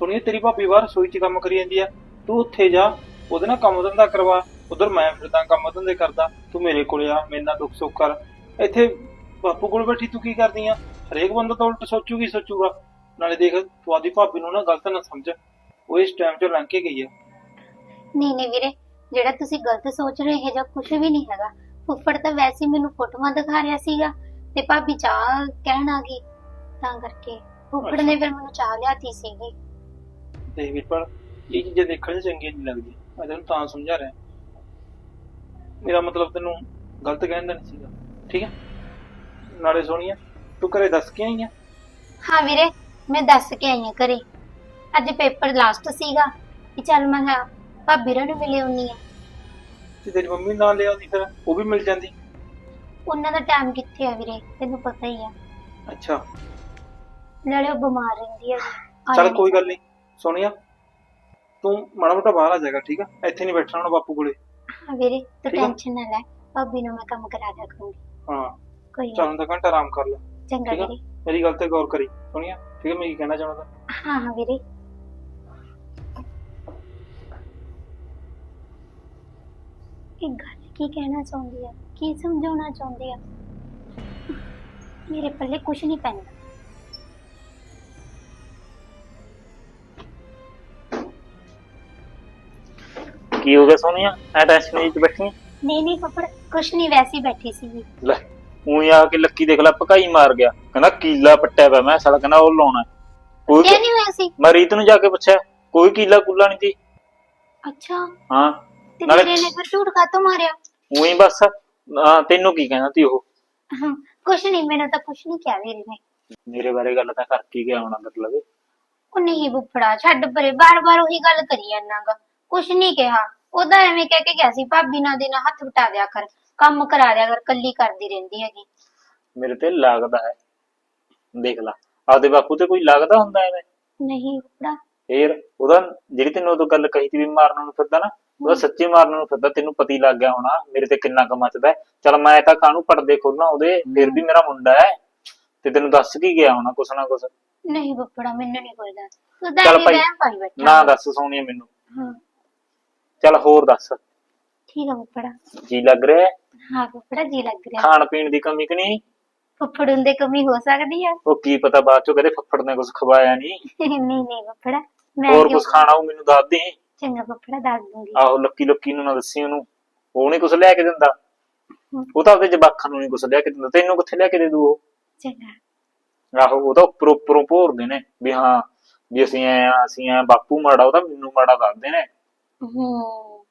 ਸੁਣੀਏ, ਤੇਰੀ ਭਾਬੀ ਬਾਹਰ ਰਸੋਈ 'ਚ ਕੰਮ ਕਰੀ ਜਾਂਦੀ ਆ, ਤੂੰ ਉੱਥੇ ਜਾ, ਉਹਦੇ ਨਾਲ ਕੰਮ ਧੰਦਾ ਕਰਵਾ, ਉਧਰ ਮੈਂ ਫਿਰਦਾ, ਕੰਮ ਧੰਦੇ ਕਰਦਾ, ਤੂੰ ਮੇਰੇ ਕੋਲ ਆ, ਮੇਰੇ ਨਾਲ ਦੁੱਖ ਸੁੱਖ ਕਰ। ਇੱਥੇ ਬਾਪੂ ਕੋਲ ਬੈਠੀ ਤੂੰ ਕੀ ਕਰਦੀ ਆ? ਹਰੇਕ ਬੰਦਾ ਤਾਂ ਉਲਟ ਸੋਚੂਗੀ ਸੋਚੂਗਾ। ਨਾਲੇ ਦੇਖ, ਤੂੰ ਆਦੀ ਭਾਬੀ ਨੂੰ ਨਾ ਗਲਤ ਨਾ ਸਮਝ, ਉਹ ਇਸ ਟਾਈਮ 'ਚ ਲੰਘ ਕੇ ਗਈ ਆ। ਨਹੀਂ ਨਹੀਂ ਵੀਰੇ ਜਿਹੜਾ ਤੁਸੀਂ ਗਲਤ ਸੋਚ ਰਹੇ ਹੋ ਜਾਂ ਕੁਝ ਵੀ ਨਹੀਂ ਹੈਗਾ। ਫੁੱਫੜ ਤਾਂ ਵੈਸੇ ਹੀ ਮੈਨੂੰ ਫੋਟੋਆਂ ਦਿਖਾ ਰਿਹਾ ਸੀਗਾ ਤੇ ਭਾਬੀ ਚਾਹ ਕਹਿਣ ਆ ਗਈ। ਤਾਂ ਕਰਕੇ ਫੁੱਫੜ ਨੇ ਫਿਰ ਮੈਨੂੰ ਚਾਹ ਲਿਆਤੀ ਸੀਗੀ। ਦੇਖ ਵੀਰਪਾਲ ਇਹ ਚੀਜ਼ਾਂ ਦੇਖਣ 'ਚ ਚੰਗੀਆਂ ਨਹੀਂ ਲੱਗਦੀਆਂ। ਮੈਂ ਤੈਨੂੰ ਤਾਂ ਸਮਝਾ ਰਿਹਾ। ਮੇਰਾ ਮਤਲਬ ਤੈਨੂੰ ਗਲਤ ਕਹਿਣ ਦਾ ਨਹੀਂ ਸੀਗਾ। ਠੀਕ ਹੈ ਨਾਲੇ ਸੋਹਣੀਆ ਤੂੰ ਘਰੇ ਦੱਸ ਕੇ ਆਈ ਆ? ਹਾਂ ਵੀਰੇ ਮੈਂ ਦੱਸ ਕੇ ਆਈ ਹਾਂ ਘਰੇ। ਅੱਜ ਪੇਪਰ ਲਾਸਟ ਸੀਗਾ। ਕਿ ਚੱਲ ਮੈਂ ਕਿਹਾ ਭਾਬੀ ਰਾਂ ਨੂੰ ਮਿਲੇ ਹੁੰਨੀ ਆ ਤੇ ਤੇਰੀ ਮੰਮੀ ਨਾਲ ਲਿਆ ਆਉਂਦੀ ਫਿਰ? ਉਹ ਵੀ ਮਿਲ ਜਾਂਦੀ? ਉਹਨਾਂ ਦਾ ਟਾਈਮ ਕਿੱਥੇ ਆ ਵੀਰੇ? ਤੈਨੂੰ ਪਤਾ ਹੀ ਆ। ਅੱਛਾ। ਨਾਲੇ ਉਹ ਬਿਮਾਰ ਰਹਿੰਦੀ ਆ ਜੀ। ਚੱਲ ਕੋਈ ਗੱਲ ਨਹੀਂ ਸੋਹਣੀਆ ਤੂੰ ਮਾੜਾ ਮੋਟਾ ਬਾਹਰ ਆ ਜਾਏਗਾ ਠੀਕ ਆ? ਇੱਥੇ ਨਹੀਂ ਬੈਠਣਾ ਹੁਣ ਬਾਪੂ ਕੋਲੇ। ਹਾਂ ਵੀਰੇ ਤੂੰ ਠੀਕ ਆ। ਟੈਨਸ਼ਨ ਨਾ ਲੈ। ਭਾਬੀ ਨੂੰ ਮੈਂ ਕੰਮ ਕਰਾ ਦਿਆ ਕਰੂੰਗੀ। ਹਾਂ। ਕੋਈ ਚੱਲ ਹੁਣ ਤਾਂ ਘੰਟਾ ਆਰਾਮ ਕਰ ਲੈ। ਨੀ। ਚੰਗਾ ਠੀਕ ਆ? ਵੀਰੇ। ਮੇਰੀ ਗੱਲ ਤੇ ਗੌਰ ਕਰੀ। ਸੋਹਣੀਆ ਠੀਕ ਹੈ ਮੈਂ ਕੀ ਕਹਿਣਾ ਚਾਹੁੰਦਾ? ਹਾਂ ਹਾਂ ਵੀਰੇ। ਇਹ ਗੱਲ ਕੀ ਕਹਿਣਾ ਚਾਹੁੰਦੀ ਆ ਕੀ ਸਮਝਾਉਣਾ ਚਾਹੁੰਦੀ ਆ ਮੇਰੇ ਪੱਲੇ ਕੁਝ ਨਹੀਂ ਪੈਂਦਾ ਕੀ ਹੋ ਗਿਆ ਸੋਨੀਆ ਐ ਟੈਨਸ਼ਨ ਵਿੱਚ ਬੈਠੀ ਨਹੀਂ ਨਹੀਂ ਪਪੜ ਕੁਝ ਨਹੀਂ ਵੈਸੀ ਬੈਠੀ ਸੀ ਲੈ ਉਹੀ ਆ ਕੇ ਲੱਕੀ ਦੇਖ ਲੈ ਭਕਾਈ ਮਾਰ ਗਿਆ ਕਹਿੰਦਾ ਕੀਲਾ ਪੱਟਿਆ ਪਿਆ ਮੈਂ ਸਾਲਾ ਕਹਿੰਦਾ ਉਹ ਲਾਉਣਾ। ਕੋਈ ਕਿਆ ਨਹੀਂ ਹੋਇਆ ਸੀ ਮੈਂ ਰੀਤ ਨੂੰ ਜਾ ਕੇ ਪੁੱਛਿਆ ਕੋਈ ਕੀਲਾ ਕੁੱਲਾ ਨਹੀਂ ਸੀ ਅੱਛਾ ਹਾਂ ਤੇ ਨਾਲੇ- ਨੇ ਫਿਰ ਝੂਠ ਕਾਤੋਂ ਮਾਰਿਆ? ਉਹੀ ਬਸ ਤੈਨੂੰ ਕੀ ਕਹਿੰਦਾ ਤੀ ਉਹ? ਹਾਂ ਕੁਝ ਨਹੀਂ ਮੈਨੂੰ ਤਾਂ ਕੁਝ ਨਹੀਂ ਕਿਹਾ ਵੀਰੇ ਨੇ। ਮੇਰੇ ਬਾਰੇ ਗੱਲ ਤਾਂ ਕਰਕੇ ਗਿਆ ਹੋਣਾ ਮਤਲਬ ਉਹ ਨਹੀਂ ਫੁੱਫੜਾ ਛੱਡ ਪਰੇ ਬਾਰ-ਬਾਰ ਉਹੀ ਗੱਲ ਕਰੀ ਜਾਂਦਾਗਾ। ਕੁਛ ਨਹੀਂ ਕਿਹਾ। ਉਹਦਾ ਐਵੇਂ ਕਹਿ ਕੇ ਗਿਆ ਸੀ ਭਾਬੀ ਨਾਲ ਦੇ ਨਾਲ ਹੱਥ ਵਟਾ ਦਿਆ ਕਰ ਕੰਮ ਕਰਾ ਦਿਆ ਕਰ ਕੱਲੀ ਕਰਦੀ ਰਹਿੰਦੀ ਹੈਗੀ। ਮੇਰੇ ਤੇ ਲੱਗਦਾ ਹੈ। ਦੇਖ ਲਾ ਆਪਦੇ ਬਾਪੂ ਤੇ ਕੋਈ ਲੱਗਦਾ ਹੁੰਦਾ ਐਵੇਂ? ਨਹੀਂ ਫੁੱਫੜਾ। ਫੇਰ ਉਹਦਾ ਜਿਹੜੀ ਤੈਨੂੰ ਉਦੋਂ ਗੱਲ ਕਹੀ ਸੀ ਵੀ ਮਾਰਨ ਨੂੰ ਫਿਰਦਾ ਨਾ ਉਹਦਾ ਸੱਚੀ ਮਾਰਨ ਨੂੰ ਫਿਰਦਾ ਤੈਨੂੰ ਪਤੀ ਲੱਗ ਗਿਆ ਹੋਣਾ ਮੇਰੇ ਤੇ ਕਿੰਨਾ ਕੁ ਮੱਚਦਾ। ਚੱਲ ਮੈਂ ਤਾਂ ਕਾਹਨੂੰ ਪਰਦੇ ਖੋਲਣਾ ਉਹਦੇ ਫੇਰ ਵੀ ਮੇਰਾ ਮੁੰਡਾ ਹੈ ਤੇ ਤੈਨੂੰ ਦੱਸ ਕੀ ਗਿਆ ਹੋਣਾ ਕੁਛ ਨਾ ਕੁਛ। ਨਹੀਂ ਫੁੱਫੜਾ ਮੈਨੂੰ ਨਹੀਂ ਕੋਈ ਦੱਸ। ਤੂੰ ਤਾਂ ਚੱਲ ਭਾਈ ਵਹਿਮ ਪਾਈ ਬੈਠਾ। ਨਾ ਦੱਸ ਸੋਹਣੀਆ ਮੈਨੂੰ। ਹਾਂ। ਚੱਲ ਹੋਰ ਦੱਸ। ਠੀਕ ਆ ਫੁੱਫੜਾ ਜੀ ਲੱਗ ਰਿਹਾ ਹੈ? ਹਾਂ ਫੁੱਫੜਾ ਜੀ ਲੱਗ ਰਿਹਾ। ਖਾਣ ਪੀਣ ਦੀ ਕਮੀ ਕਿ ਨਹੀਂ? ਫੁੱਫੜ ਹੁੰਦੇ ਕਮੀ ਹੋ ਸਕਦੀ ਆ। ਉਹ ਕੀ ਪਤਾ ਬਾਅਦ ਚੋਂ ਕਦੇ ਫੱਫੜ ਨੇ ਕੁਝ ਖਵਾਇਆ ਨਹੀਂ ਨਹੀਂ ਨਹੀਂ ਫੁੱਫੜਾ ਮੈਂ ਹੋਰ ਕਿਉਂ ਕੁਝ ਖਾਣਾ ਉਹ ਮੈਨੂੰ ਦੱਸ ਦੇ। ਚੰਗਾ ਫੁੱਫੜਾ ਦੱਸ ਦੂੰਗੀ। ਆਹੋ ਲੱਕੀ ਲੱਕੀ ਨੂੰ ਨਾ ਦੱਸੀ ਉਹਨੂੰ ਉਹ ਨਹੀਂ ਕੁਝ ਲਿਆ ਕੇ ਦਿੰਦਾ। ਉਹ ਤਾਂ ਆਪਦੇ ਜਵਾਕਾਂ ਨੂੰ ਨਹੀਂ ਕੁਝ ਲਿਆ ਕੇ ਦਿੰਦਾ ਤੈਨੂੰ ਕਿੱਥੇ ਲਿਆ ਕੇ ਦੇ ਦੂ ਉਹ? ਚੰਗਾ। ਆਹੋ ਉਹ ਤਾਂ ਉੱਪਰੋਂ ਉੱਪਰੋਂ ਭੋਰਦੇ ਨੇ ਵੀ ਹਾਂ ਵੀ ਅਸੀਂ ਐ ਆ ਅਸੀਂ ਐ ਬਾਪੂ ਮਾੜਾ ਉਹ ਤਾਂ ਮੈਨੂੰ ਮਾੜਾ ਦੱਸਦੇ ਨੇ। ਹੂੰ।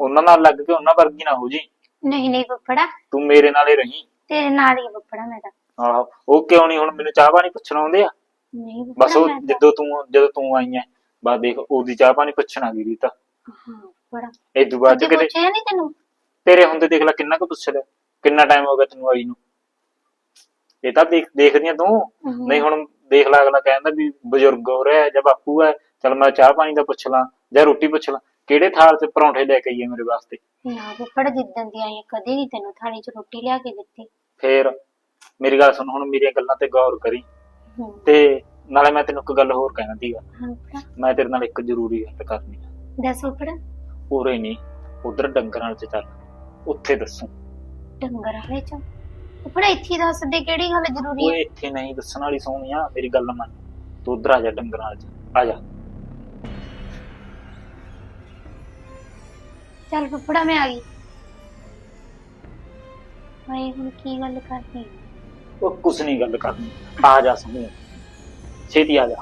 ਉਹਨਾਂ ਨਾਲ ਲੱਗ ਕੇ ਉਹਨਾਂ ਵਰਗੀ ਨਾ ਹੋ ਜੀ। ਨਹੀਂ ਨਹੀਂ ਫੁੱਫੜਾ ਤੂੰ ਮੇਰੇ ਨਾਲ ਹੀ ਰਹੀਂ। ਤੇਰੇ ਨਾਲ ਹੀ ਫੁੱਫੜਾ ਮੈਂ ਤਾਂ ਆਹੋ ਉਹ ਕਿਉਂ ਨਹੀਂ ਹੁਣ ਮੈਨੂੰ ਚਾਹ ਪਾਣੀ ਪੁੱਛਣ ਆਉਂਦੇ ਆ? ਨਹੀਂ ਬਸ ਉਹ ਜਦੋਂ ਤੂੰ ਜਦੋਂ ਤੂੰ ਆਈ ਐ। ਬਸ ਦੇਖ ਉਹਦੀ ਚਾਹ ਪਾਣੀ ਪੁੱਛਣ ਗਈ ਰੀਤਾ। ਹਾਂ ਫੁੱਫੜਾ ਇਦੋਂ ਬਾਅਦ ਚ ਅੱਜ ਕਿਤੇ ਪੁੱਛਿਆ ਨਹੀਂ ਤੈਨੂੰ? ਤੇਰੇ ਹੁੰਦੇ ਦੇਖ ਲੈ ਕਿੰਨਾ ਕੁ ਪੁੱਛ ਲਿਆ। ਕਿੰਨਾ ਟਾਈਮ ਹੋ ਗਿਆ ਤੈਨੂੰ ਆਈ ਨੂੰ। ਇਹ ਤਾਂ ਦੇਖ ਦੇਖਦੀਆਂ ਤੂੰ। ਨਹੀਂ ਹੁਣ ਦੇਖ ਲੈ ਅਗਲਾ ਕਹਿੰਦਾ ਵੀ ਬਜ਼ੁਰਗ ਹੋ ਰਿਹਾ ਜਾਂ ਬਾਪੂ ਹੈ। ਚਲ ਮੈਂ ਚਾਹ ਪਾਣੀ ਦਾ ਪੁੱਛ ਲਾਂ ਜਾਂ ਰੋਟੀ ਪੁੱਛ ਲਾਂ। ਕਿਹੜੇ ਥਾਲ 'ਚ ਪਰੌਂਠੇ ਲੈ ਕੇ ਆਈਏ ਮੇਰੇ ਵਾਸਤੇ? ਨਾ ਫੁੱਫੜ ਜਿੱਦਣ ਦੀ ਆਈ ਕਦੇ ਨਹੀਂ ਤੈਨੂੰ ਥਾਲੀ 'ਚ ਰੋਟੀ ਲਿਆ ਕੇ ਦਿੱਤੀ। ਫੇਰ ਮੇਰੀ ਗੱਲ ਸੁਣ ਹੁਣ ਮੇਰੀਆਂ ਗੱਲਾਂ ਤੇ ਗੌਰ ਕਰੀ। ਤੇ ਨਾਲੇ ਮੈਂ ਤੈਨੂੰ ਇੱਕ ਗੱਲ ਹੋਰ ਕਹਿਣਾ ਸੀਗਾ। ਹਾਂ ਮੈਂ ਤੇਰੇ ਨਾਲ ਇੱਕ ਜ਼ਰੂਰੀ ਗੱਲ ਕਰਨੀ ਆ। ਦੱਸ ਫੁੱਫੜਾ ਉਰੇ ਨਹੀਂ ਉਧਰ ਡੰਗਰਾਂ 'ਚ ਚੱਲ। ਉੱਥੇ ਦੱਸੂ। ਡੰਗਰ ਵਾਲੇ 'ਚ? ਫੁੱਫੜਾ ਇੱਥੇ ਦੱਸ ਦੇ ਕਿਹੜੀ ਗੱਲ ਜ਼ਰੂਰੀ ਓਏ ਹੈ ਇੱਥੇ ਨਹੀਂ ਦੱਸਣ ਵਾਲੀ ਸੋਹਣੀਆ ਮੇਰੀ ਗੱਲ ਮੰਨ। ਤੂੰ ਉਧਰ ਆ ਜਾ ਡੰਗਰਾਂ 'ਚ। ਆ ਜਾ। ਚੱਲ ਫੁੱਫੜਾ ਮੈਂ ਆ ਗਈ। ਮੈਂ ਹੁਣ ਕੀ ਗੱਲ ਕਰਨੀ? ਉਹ ਕੁਛ ਨਹੀਂ ਗੱਲ ਕਰਨੀ। ਆ ਜਾ ਸਮੂਹ। ਛੇਤੀ ਆ ਜਾ।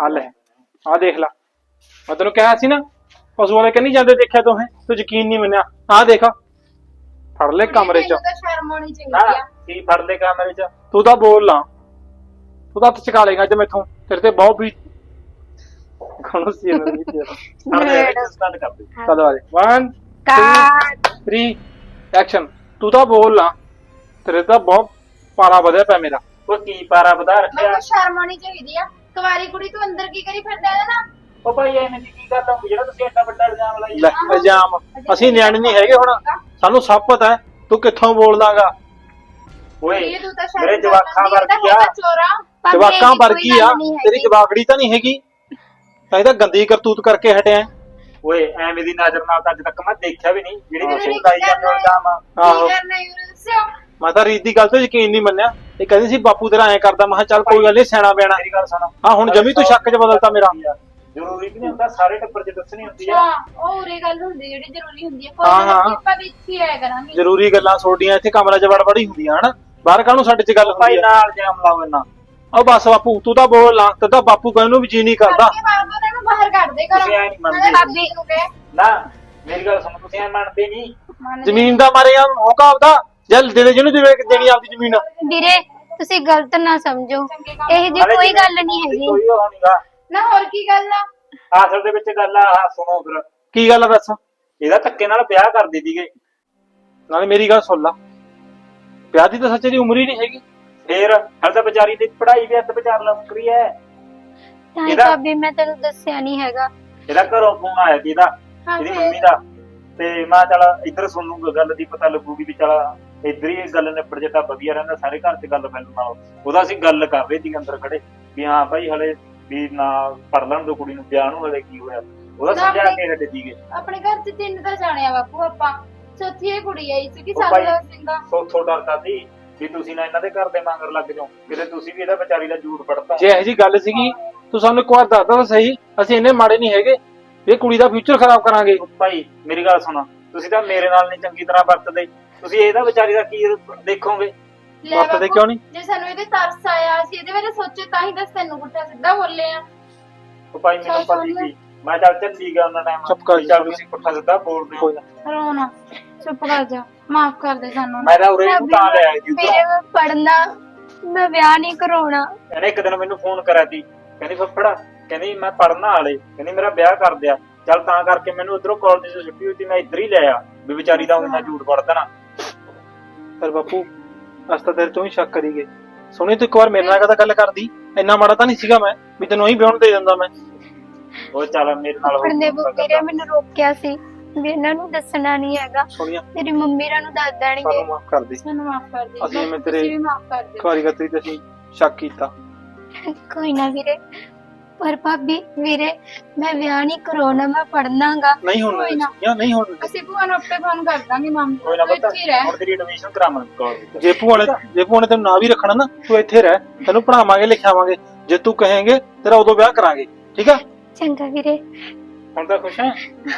ਆ ਲੈ ਆ ਦੇਖ ਲੈ। ਮੈਂ ਤੈਨੂੰ ਕਿਹਾ ਸੀ ਨਾ ਪਸ਼ੂ ਵਾਲੇ ਕੰਨੀ ਜਾਂਦੇ ਦੇਖਿਆ ਤੂੰ ਹੈ ਤੂੰ ਯਕੀਨ ਨਹੀਂ ਮੰਨਿਆ। ਆ ਦੇਖ ਫੜ ਲੈ ਕਮਰੇ ਚ। ਤਾਂ ਸ਼ਰਮ ਆਉਣੀ ਚਾਹੀਦੀ ਨਾ ਆ ਕੀ ਫੜ ਲੈ ਕਮਰੇ 'ਚ? ਤੂੰ ਤਾਂ ਬੋਲ ਲਾ। ਤੂੰ ਤਾਂ ਚਕਾ ਲੇਗਾ ਅੱਜ ਮੈਥੋਂ। ਤੇਰੇ ਤੇ ਬਹੁਤ ਵੀ ਕੌਣ ਸੀ ਇਹਨਾਂ ਦੀ ਤੇਰਾ ਫੜ ਲੈ ਸਟਾਰਟ ਕਰ ਦੇ। ਚਲੋ ਆ ਜਾ। 1 ਕਾਟ 3 ਐਕਸ਼ਨ ਤੂੰ ਤਾਂ ਬੋਲ ਲਾ। ਤੇਰੇ ਤਾਂ ਬਹੁਤ ਪਾਰਾ ਵਧਿਆ ਪਿਆ ਮੇਰਾ। ਉਹ ਕੀ ਪਾਰਾ ਵਧਾ ਰੱਖਿਆ? ਮੈਨੂੰ ਸ਼ਰਮ ਆਉਣੀ ਚਾਹੀਦੀ ਆ। ਕੁਵਾਰੀ ਕੁੜੀ ਤੂੰ ਅੰਦਰ ਕੀ ਕਰੀ ਫਿਰਦਾ ਹੈ ਨਾ? ਉਹ ਭਾਈ ਐਵੇਂ ਦੀ ਕੀ ਗੱਲ ਹੋਊ ਜਿਹੜਾ ਤੁਸੀਂ ਐਡਾ ਵੱਡਾ ਇਲਜ਼ਾਮ ਲਾਈ ਲੈ ਇਲਜ਼ਾਮ। ਅਸੀਂ ਨਿਆਣੇ ਨਹੀਂ ਹੈਗੇ ਹੁਣ। ਸਾਨੂੰ ਸਭ ਪਤਾ ਹੈ। ਤੂੰ ਕਿੱਥੋਂ ਬੋਲਦਾਗਾ ਓਏ ਇਹ ਤੂੰ ਤਾਂ ਸ਼ਰਮ ਮੇਰੇ ਜਵਾਖਾਂ ਵਰਗੀ ਆ ਚੋਰਾ। ਜਵਾਕਾਂ ਵਰਗੀ ਆ। ਤੇਰੀ ਜਵਾਕੜੀ ਤਾਂ ਨਹੀਂ ਹੈਗੀ। ਤਾਂ ਤਾਂ ਗੰਦੀ ਕਰਤੂਤ ਕਰਕੇ ਹਟਿਆ ਓਏ ਐਵੇਂ ਦੀ ਨਜ਼ਰ ਨਾਲ ਤਾਂ ਅੱਜ ਤੱਕ ਮੈਂ ਦੇਖਿਆ ਵੀ ਨਹੀਂ। ਜਿਹੜੀ ਹਾਂ, ਤੁਸੀਂ ਲਾਈ ਜਾਂਦੇ ਹੋ ਇਲਜ਼ਾਮ ਆ। ਆਹੋ। ਮੈਂ ਤਾਂ ਰੀਤ ਦੀ ਗੱਲ ਤੇ ਯਕੀਨ ਨਹੀਂ ਮੰਨਿਆ। ਇਹ ਕਹਿੰਦੀ ਸੀ ਬਾਪੂ ਤੇਰਾ ਐਂ ਕਰਦਾ। ਮੈਂ ਕਿਹਾ ਚੱਲ ਕੋਈ ਗੱਲ ਨਹੀਂ ਸਿਆਣਾ ਬਿਆਣਾ ਮੇਰੀ ਗੱਲ ਸੁਣ। ਹਾਂ ਹੁਣ ਜਮੀ ਤੂੰ ਸ਼ੱਕ 'ਚ ਬਦਲਤਾ ਮੇਰਾ। ਜ਼ਰੂਰੀ ਵੀ ਨਹੀਂ ਹੁੰਦਾ ਸਾਰੇ ਟੱਬਰ 'ਚ ਦੱਸਣੀ ਹੁੰਦੀ ਆ। ਅੱਛਾ ਉਹ ਉਰੇ ਗੱਲ ਹੁੰਦੀ ਜਿਹੜੀ ਜ਼ਰੂਰੀ ਹੁੰਦੀ ਹੈ ਹਾਂ, ਹਾਂ। ਕੋਈ ਆਪਾਂ ਵਿੱਚ ਹੀ ਆਇਆ ਕਰਾਂਗੇ। ਜ਼ਰੂਰੀ ਗੱਲਾਂ ਛੋਡੀਆਂ ਇੱਥੇ ਕਮਰਾ 'ਚ ਹੁੰਦੀਆਂ ਹਨ? ਬਾਹਰ ਕਾਹਨੂੰ ਸਾਡੇ 'ਚ ਗੱਲ ਭਾਈ ਹੁੰਦੀ ਆ? ਨਾਲ ਇਲਜ਼ਾਮ ਲਾਓ ਇਹਨਾਂ। ਉਹ ਬਸ ਬਾਪੂ ਤੂੰ ਤਾਂ ਬੋਲ ਲਾ ਤੇ ਤਾਂ ਬਾਪੂ ਕਹਿਣ ਨੂੰ ਵੀ ਜੀ ਨਹੀਂ ਕਰਦਾ। ਕਰਕੇ ਬਾਹਰ ਤੋਂ ਇਹਨਾਂ ਨੂੰ ਬਾਹਰ ਕੱਢ ਦੇ ਤੁਸੀਂ ਐਂ ਘਰੋਂ ਨਹੀਂ ਮੰਨਦੇ। ਨਾਲੇ ਭਾਬੀ ਨੂੰ ਕਹੇ। ਨਾ ਮੇਰੀ ਗੱਲ ਸੁਣ ਤੁਸੀਂ ਐ ਮੰਨਦੇ ਨਹੀਂ। ਮੰਨ ਜ਼ਮੀਨ ਦਾ ਮਾਰੇ ਆ ਮੌਕਾ ਆਪਦਾ ਜਲ ਦੇ ਦੇ ਜਿਹਨੂੰ ਦੇਵੇ ਦੇਣੀ ਆਪਦੀ ਜ਼ਮੀਨ ਵੀਰੇ ਤੁਸੀਂ ਗਲਤ ਨਾ ਸਮਝੋ। ਇਹ ਜੀ ਕੋਈ ਗੱਲ ਨਹੀਂ ਹੈਗੀ। ਕੋਈ ਨਹੀਂਗਾ ਨਾ ਹੋਰ ਕੀ ਗੱਲ ਆ? ਅਸਲ ਦੇ ਵਿੱਚ ਗੱਲ ਆ ਆਹ ਸੁਣੋ ਫਿਰ। ਕੀ ਗੱਲ ਆ ਦੱਸ? ਇਹਦਾ ਧੱਕੇ ਨਾਲ ਵਿਆਹ ਕਰ ਦਿੱਤੀ ਸੀਗੇ ਨਾਲੇ ਮੇਰੀ ਗੱਲ ਸੁਣ ਲਾ। ਵਿਆਹ ਦੀ ਤਾਂ ਸੱਚੇ ਦੀ ਉਮਰ ਹੀ ਨਹੀਂ ਹੈਗੀ। ਫੇਰ ਹਲ ਤਾਂ ਵਿਚਾਰੀ ਦੀ ਪੜ੍ਹਾਈ ਵੀ ਹੱਥ ਵਿਚਾਰ ਲੰਕਰੀ ਐ ਤਾਂ ਹੀ ਇਹਦਾ- ਭਾਬੀ ਮੈਂ ਤੈਨੂੰ ਦੱਸਿਆ ਨਹੀਂ ਹੈਗਾ। ਇਹਦਾ ਘਰੋਂ ਫੋਨ ਆਇਆ ਸੀ ਇਹਦਾ। ਹਾਂ ਇਹਦੀ? ਮੰਮੀ ਦਾ। ਤੇ ਮੈਂ ਚੱਲ ਇੱਧਰ ਸੁਣ ਲੂੰਗਾ ਗੱਲ ਦੀ ਪਤਾ ਲੱਗੂਗੀ ਵੀ ਚੱਲ ਇੱਧਰ ਹੀ ਇਹ ਗੱਲ ਨਿਬੜ ਜੇ ਤਾਂ ਵਧੀਆ ਰਹਿੰਦਾ ਸਾਰੇ ਘਰ 'ਚ ਗੱਲ ਫੈਲਣ ਨਾਲੋਂ। ਉਹਦਾ ਅਸੀਂ ਗੱਲ ਕਰ ਰਹੇ ਸੀ ਅੰਦਰ ਖੜੇ ਵੀ ਹਾਂ ਭਾਈ ਹਲੇ ਵੀ ਨਾ ਪੜ ਲੈਣ ਦੋ ਕੁੜੀ ਨੂੰ ਵਿਆਹ ਨੂੰ ਹਲੇ ਕੀ ਹੋਇਆ। ਉਹਦਾ ਨਾ ਸਮਝਾ। ਕੇ ਹਟੇ ਸੀਗੇ। ਆਪਣੇ ਘਰ ਚ ਤਿੰਨ ਤਾਂ ਜਾਣੇ ਆ ਬਾਪੂ ਆਪਾਂ। ਚੌਥੀ ਇਹ ਕੁੜੀ ਆਈ ਸੀ ਕਿ ਉਹ ਭਾਈ- ਸਾਡਾ ਸਿੰਘਾ ਸੋਥੋਂ ਡਰਦਾ ਸੀ ਵੀ ਤੁਸੀਂ ਨਾ ਇਹਨਾਂ ਦੇ ਘਰ ਦੇ ਮੰਗਰ ਲੱਗ ਜਾਓ। ਕਿਤੇ ਤੁਸੀਂ ਵੀ ਇਹਦਾ ਵਿਚਾਰੀ ਦਾ ਜੂਠ ਪੜਤਾ ਜੇ ਇਹੋ ਜੀ ਗੱਲ ਸੀਗੀ ਤੂੰ ਸਾਨੂੰ ਇੱਕ ਵਾਰ ਦੱਸਦਾ ਤਾਂ ਸਹੀ ਅਸੀਂ ਇੰਨੇ ਮਾੜੇ ਨਹੀਂ ਹੈਗੇ। ਇਹ ਕੁੜੀ ਦਾ ਫਿਊਚਰ ਖਰਾਬ ਕਰਾਂਗੇ। ਭਾਈ ਮੇਰੀ ਗੱਲ ਸੁਣੋ। ਤੁਸੀਂ ਤਾਂ ਮੇਰੇ ਨਾਲ ਨਹੀਂ ਚੰਗੀ ਤਰ੍ਹਾਂ ਵਰਤਦੇ। ਤੁਸੀਂ ਇਹਦਾ ਵਿਚਾਰੀ ਦਾ ਕੀ ਦੇਖੋਗੇ? ਲੈ ਵਰਤਦੇ ਬਾਪੂ, ਕਿਉਂ ਨਹੀਂ ਜੇ ਸਾਨੂੰ ਇਹਦੇ ਤਰਸ ਆਇਆ ਸੀ ਇਹਦੇ ਬਾਰੇ ਸੋਚੇ ਤਾਂ ਹੀ ਦੱਸ ਤੈਨੂੰ ਪੁੱਠਾ ਸਿੱਧਾ ਬੋਲੇ ਆ। ਉਹ ਭਾਈ ਮੈਨੂੰ ਚੱਲ ਪਤਾ ਸੁਣ ਲੈ। ਸੀ ਮੈਂ ਚੱਲ ਚੱਲ ਠੀਕ ਆ ਉਹਨਾਂ ਟਾਈਮ। ਚੁੱਪ ਕਰ ਚੱਲ ਤੁਸੀਂ ਪੁੱਠਾ ਸਿੱਧਾ ਬੋਲਦੇ ਹੋ। ਕੋਈ ਨਾ। ਰੋਣਾ ਚੁੱਪ ਕਰ ਜਾ। ਮਾਫ ਕਰ ਦੇ ਸਾਨੂੰ। ਮੈਂ ਤਾਂ ਉਰੇ ਨੂੰ ਤਾਂ ਲੈ ਆਈ ਸੀ ਵੀਰੇ ਮੈਂ ਪੜਨਾ ਮੈਂ ਵਿਆਹ ਨਹੀਂ ਕਰਾਉਣਾ। ਇਹਨੇ ਇੱਕ ਦਿਨ ਮੈਨੂੰ ਫੋਨ ਕਰਿਆ ਸੀ। ਕਹਿੰਦੀ ਫੱਫੜਾ ਕਹਿੰਦੀ ਮੈਂ ਪੜਨਾ ਵਾਲੇ ਕਹਿੰਦੀ ਮੇਰਾ ਵਿਆਹ ਕਰ ਦਿਆ। ਚੱਲ ਤਾਂ ਕਰਕੇ ਮੈਨੂੰ ਉਧਰੋਂ ਕਾਲਜ ਤੋਂ ਛੁੱਟੀ ਹੋਈ ਸੀ ਮੈਂ ਇੱਧਰ ਹੀ ਲੈ ਆ ਵੀ ਵਿਚਾਰੀ ਦਾ ਉਹਨਾਂ ਝੂਠ ਪੜਦਾ ਨਾ ਫਿਰ ਬਾਪੂ ਅਸ ਤਾਂ ਤੇਰੇ ਤੋਂ ਹੀ ਸ਼ੱਕ ਕਰੀ ਗਏ ਸੋਹਣੀ ਤੂੰ ਇੱਕ ਵਾਰ ਮੇਰੇ ਨਾਲ ਕਦਾ ਗੱਲ ਕਰਦੀ? ਇੰਨਾ ਮਾੜਾ ਤਾਂ ਨਹੀਂ ਸੀਗਾ ਮੈਂ ਵੀ ਤੈਨੂੰ ਹੀ ਵਿਆਹਣ ਦੇ ਦਿੰਦਾ ਮੈਂ। ਉਹ ਚੱਲ ਮੇਰੇ ਨਾਲ ਹੋ ਵੀਰੇ ਮੈਨੂੰ ਰੋਕਿਆ ਸੀ ਵੀ ਇਹਨਾਂ ਨੂੰ ਦੱਸਣਾ ਨਹੀਂ ਹੈਗਾ। ਮੇਰੀ ਮੰਮੀ ਇਹਨਾਂ ਨੂੰ ਦੱਸ ਦੇਣਗੇ। ਸਾਨੂੰ ਮਾਫ ਕਰ ਦੇ। ਸਾਨੂੰ ਮਾਫ ਕਰ ਦੇ। ਅਸੀਂ ਮੈਂ ਤੁਸੀਂ ਤੇਰੇ- ਵੀ ਮਾਫ ਕਰ ਦਿਓ। ਖਵਾਰੀ ਗਤਰੀ ਤੇ ਅਸੀਂ ਸ਼ੱਕ ਕੀਤਾ। ਕੋਈ ਨਾ ਵੀਰੇ। ਪਰ ਭਾਬੀ ਵੀਰੇ ਮੈਂ ਵਿਆਹ ਨਹੀਂ ਕਰਾਉਣਾ ਮੈਂ ਪੜਨਾਗਾ ਨਹੀਂ ਹੁਣ ਕੋਈ ਨਾ। ਜਾਂ ਨਹੀਂ ਹੁਣ। ਅਸੀਂ ਭੂਆ ਨੂੰ ਆਪੇ ਫੋਨ ਕਰ ਦਾਂਗੇ ਮਾਮੂ ਕੋਈ ਨਾ ਤੂੰ ਪਤਾ ਇੱਥੇ ਹੀ ਰਹਿ। ਹੁਣ ਤੇਰੀ ਐਡਮਿਸ਼ਨ ਕਰਾਵਾਂਗੇ ਕਾਲਜ ਜੇ ਭੂਆ ਨੇ ਜੇ ਭੂਆ ਨੇ ਤੈਨੂੰ ਨਾ ਵੀ ਰੱਖਣਾ ਨਾ ਤੂੰ ਇੱਥੇ ਰਹਿ। ਤੈਨੂੰ ਪੜਾਵਾਂਗੇ ਲਿਖਾਵਾਂਗੇ। ਜੇ ਤੂੰ ਕਹੇਂਗੇ ਤੇਰਾ ਉਦੋਂ ਵਿਆਹ ਕਰਾਂਗੇ। ਠੀਕ ਆ? ਚੰਗਾ ਵੀਰੇ। ਹੁਣ ਤਾਂ ਖੁਸ਼ ਹੈ?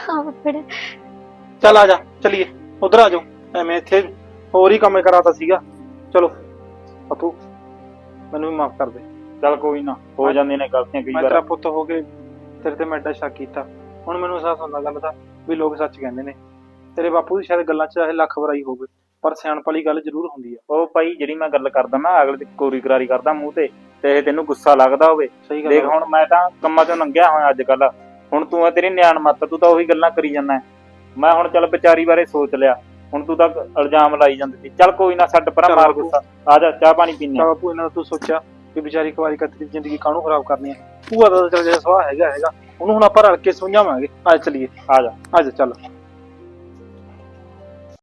ਹਾਂ ਫੁੱਫੜ ਚੱਲ ਆ ਜਾ ਚਲੀਏ। ਉਧਰ ਆ ਜਾਓ। ਐਵੇਂ ਇੱਥੇ ਹੋਰ ਹੀ ਕੰਮ ਕਰਾਤਾ ਸੀਗਾ। ਚਲੋ ਪਪੂ ਮੈਨੂੰ ਵੀ ਮਾਫ ਕਰ ਦੇ। ਚੱਲ ਕੋਈ ਨਾ ਹੋ ਜਾਂਦੀਆਂ ਨੇ ਗਲਤੀਆਂ ਕਈ ਮੈਂ ਵਾਰ। ਤੇਰਾ ਪੁੱਤ ਹੋ ਕੇ ਤੇਰੇ ਤੇ ਮੈਂ ਐਡਾ ਸ਼ੱਕ ਕੀਤਾ। ਹੁਣ ਮੈਨੂੰ ਅਹਿਸਾਸ ਹੁੰਦਾ ਗੱਲ ਦਾ ਵੀ ਲੋਕ ਸੱਚ ਕਹਿੰਦੇ ਨੇ। ਤੇਰੇ ਬਾਪੂ ਦੀ ਸ਼ਾਇਦ ਗੱਲਾਂ 'ਚ ਚਾਹੇ ਲੱਖ ਬੁਰਾਈ ਹੋਵੇ ਪਰ ਸਿਆਣਪ ਵਾਲੀ ਗੱਲ ਜ਼ਰੂਰ ਹੁੰਦੀ ਆ। ਉਹ ਭਾਈ ਜਿਹੜੀ ਮੈਂ ਗੱਲ ਕਰਦਾ ਨਾ ਅਗਲੇ ਦੀ ਕੋਰੀ ਕਰਾਰੀ ਕਰਦਾ ਮੂੰਹ ਤੇ ਤੇ ਇਹ ਤੈਨੂੰ ਗੁੱਸਾ ਲੱਗਦਾ ਹੋਵੇ। ਸਹੀ ਗੱਲ ਦੇਖ ਆ। ਹੁਣ ਮੈਂ ਤਾਂ ਕੰਮਾਂ ਤੋਂ ਲੰਘਿਆ ਹੋਇਆ ਅੱਜ ਕੱਲ ਹੁਣ ਤੂੰ ਆ ਤੇਰੀ ਨਿਆਣ ਮੱਤ ਤੂੰ ਤਾਂ ਉਹੀ ਗੱਲਾਂ ਕਰੀ ਜਾਂਦਾ। ਮੈਂ ਹੁਣ ਚੱਲ ਵਿਚਾਰੀ ਬਾਰੇ ਸੋਚ ਲਿਆ। ਹੁਣ ਤੂੰ ਤਾਂ ਇਲਜ਼ਾਮ ਲਾਈ ਜਾਂਦੀ ਸੀ। ਚੱਲ ਕੋਈ ਨਾ ਛੱਡ ਪਰਾਂ ਚੱਲ ਮਾਰ ਬਾਪੂ। ਗੁੱਸਾ। ਆ ਜਾ ਚਾਹ ਪਾਣੀ ਪੀਨੇ ਤਾਂ ਬਾਪੂ ਇਹਨਾਂ ਦਾ ਤੂੰ ਸੋਚਿਆ। ਕਿ ਵਿਚਾਰੀ ਕੁਵਾਰੀ ਕਤਰੀ ਦੀ ਜ਼ਿੰਦਗੀ ਕਾਹਨੂੰ ਖਰਾਬ ਕਰਨੀ ਹੈ? ਭੂਆ ਦਾ ਤਾਂ ਚੱਲ ਜਿਹੜਾ ਸੁਭਾਅ ਹੈਗਾ ਹੈਗਾ। ਉਹਨੂੰ ਹੁਣ ਆਪਾਂ ਰਲ ਕੇ ਸਮਝਾਵਾਂਗੇ। ਆ ਚਲੀਏ। ਆ ਜਾ ਆ ਜਾ, ਚੱਲ।